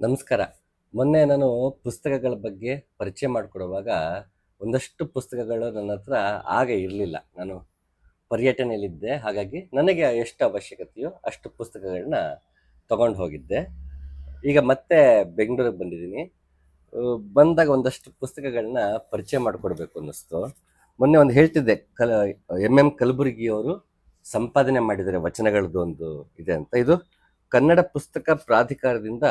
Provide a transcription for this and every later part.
ನಮಸ್ಕಾರ. ಮೊನ್ನೆ ನಾನು ಪುಸ್ತಕಗಳ ಬಗ್ಗೆ ಪರಿಚಯ ಮಾಡಿಕೊಡುವಾಗ ಒಂದಷ್ಟು ಪುಸ್ತಕಗಳು ನನ್ನ ಹತ್ರ ಆಗ ಇರಲಿಲ್ಲ. ನಾನು ಪರ್ಯಟನೆಯಲ್ಲಿದ್ದೆ. ಹಾಗಾಗಿ ನನಗೆ ಎಷ್ಟು ಅವಶ್ಯಕತೆಯೋ ಅಷ್ಟು ಪುಸ್ತಕಗಳನ್ನ ತಗೊಂಡು ಹೋಗಿದ್ದೆ. ಈಗ ಮತ್ತೆ ಬೆಂಗಳೂರಿಗೆ ಬಂದಿದ್ದೀನಿ. ಬಂದಾಗ ಒಂದಷ್ಟು ಪುಸ್ತಕಗಳನ್ನ ಪರಿಚಯ ಮಾಡಿಕೊಡ್ಬೇಕು ಅನ್ನಿಸ್ತು. ಮೊನ್ನೆ ಒಂದು ಹೇಳ್ತಿದ್ದೆ, ಕಲ ಎಂ ಎಂ ಕಲಬುರಗಿಯವರು ಸಂಪಾದನೆ ಮಾಡಿದರೆ ವಚನಗಳದ್ದು ಒಂದು ಇದೆ ಅಂತ. ಇದು ಕನ್ನಡ ಪುಸ್ತಕ ಪ್ರಾಧಿಕಾರದಿಂದ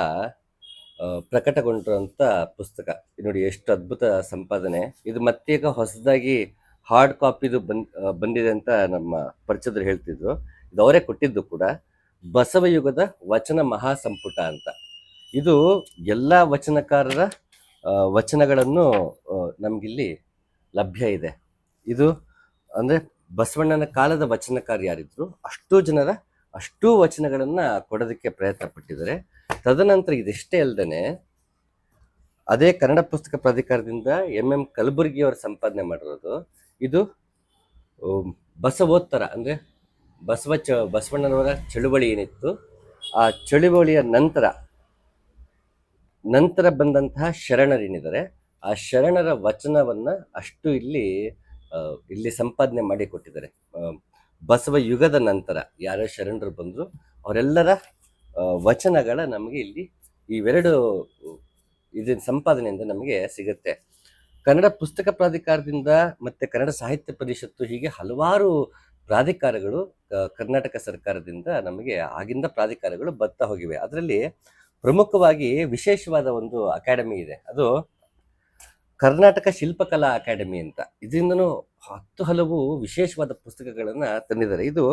ಪ್ರಕಟಗೊಂಡಿರುವಂಥ ಪುಸ್ತಕ. ನೋಡಿ, ಎಷ್ಟು ಅದ್ಭುತ ಸಂಪಾದನೆ. ಇದು ಮತ್ತೀಗ ಹೊಸದಾಗಿ ಹಾರ್ಡ್ ಕಾಪಿದು ಬಂದ್ ಬಂದಿದೆ ಅಂತ ನಮ್ಮ ಪರಿಚಯದರು ಹೇಳ್ತಿದ್ರು. ಇದು ಅವರೇ ಕೊಟ್ಟಿದ್ದು ಕೂಡ ಬಸವಯುಗದ ವಚನ ಮಹಾಸಂಪುಟ ಅಂತ. ಇದು ಎಲ್ಲ ವಚನಕಾರರ ವಚನಗಳನ್ನು ನಮಗಿಲ್ಲಿ ಲಭ್ಯ ಇದೆ. ಇದು ಅಂದರೆ ಬಸವಣ್ಣನ ಕಾಲದ ವಚನಕಾರ ಯಾರಿದ್ರು ಅಷ್ಟು ಜನರ ಅಷ್ಟೂ ವಚನಗಳನ್ನು ಕೊಡೋದಕ್ಕೆ ಪ್ರಯತ್ನ ಪಟ್ಟಿದ್ದಾರೆ. ತದನಂತರ ಇದಿಷ್ಟೇ ಅಲ್ಲದೆ ಅದೇ ಕನ್ನಡ ಪುಸ್ತಕ ಪ್ರಾಧಿಕಾರದಿಂದ ಎಂ ಎಂ ಕಲಬುರ್ಗಿಯವರು ಸಂಪಾದನೆ ಮಾಡಿರೋದು. ಇದು ಬಸವೋತ್ತರ, ಅಂದರೆ ಬಸವ ಚ, ಬಸವಣ್ಣನವರ ಚಳುವಳಿ ಏನಿತ್ತು, ಆ ಚಳುವಳಿಯ ನಂತರ ನಂತರ ಬಂದಂತಹ ಶರಣರೇನಿದ್ದಾರೆ ಆ ಶರಣರ ವಚನವನ್ನು ಅಷ್ಟು ಇಲ್ಲಿ ಇಲ್ಲಿ ಸಂಪಾದನೆ ಮಾಡಿ ಕೊಟ್ಟಿದ್ದಾರೆ. ಬಸವ ಯುಗದ ನಂತರ ಯಾರ್ಯಾರು ಶರಣರು ಬಂದರು, ಅವರೆಲ್ಲರ ವಚನಗಳ ನಮಗೆ ಇಲ್ಲಿ ಇವೆರಡು ಇದರ ಸಂಪಾದನೆಯಿಂದ ನಮಗೆ ಸಿಗುತ್ತೆ. ಕನ್ನಡ ಪುಸ್ತಕ ಪ್ರಾಧಿಕಾರದಿಂದ ಮತ್ತೆ ಕನ್ನಡ ಸಾಹಿತ್ಯ ಪರಿಷತ್ತು ಹೀಗೆ ಹಲವಾರು ಪ್ರಾಧಿಕಾರಗಳು ಕರ್ನಾಟಕ ಸರ್ಕಾರದಿಂದ ನಮಗೆ ಆಗಿಂದ ಪ್ರಾಧಿಕಾರಗಳು ಬರ್ತಾ ಹೋಗಿವೆ. ಅದರಲ್ಲಿ ಪ್ರಮುಖವಾಗಿ ವಿಶೇಷವಾದ ಒಂದು ಅಕಾಡೆಮಿ ಇದೆ. ಅದು ಕರ್ನಾಟಕ ಶಿಲ್ಪಕಲಾ ಅಕಾಡೆಮಿ ಅಂತ. ಇದರಿಂದನೂ ಹತ್ತು ಹಲವು ವಿಶೇಷವಾದ ಪುಸ್ತಕಗಳನ್ನು ತಂದಿದ್ದಾರೆ. ಇದು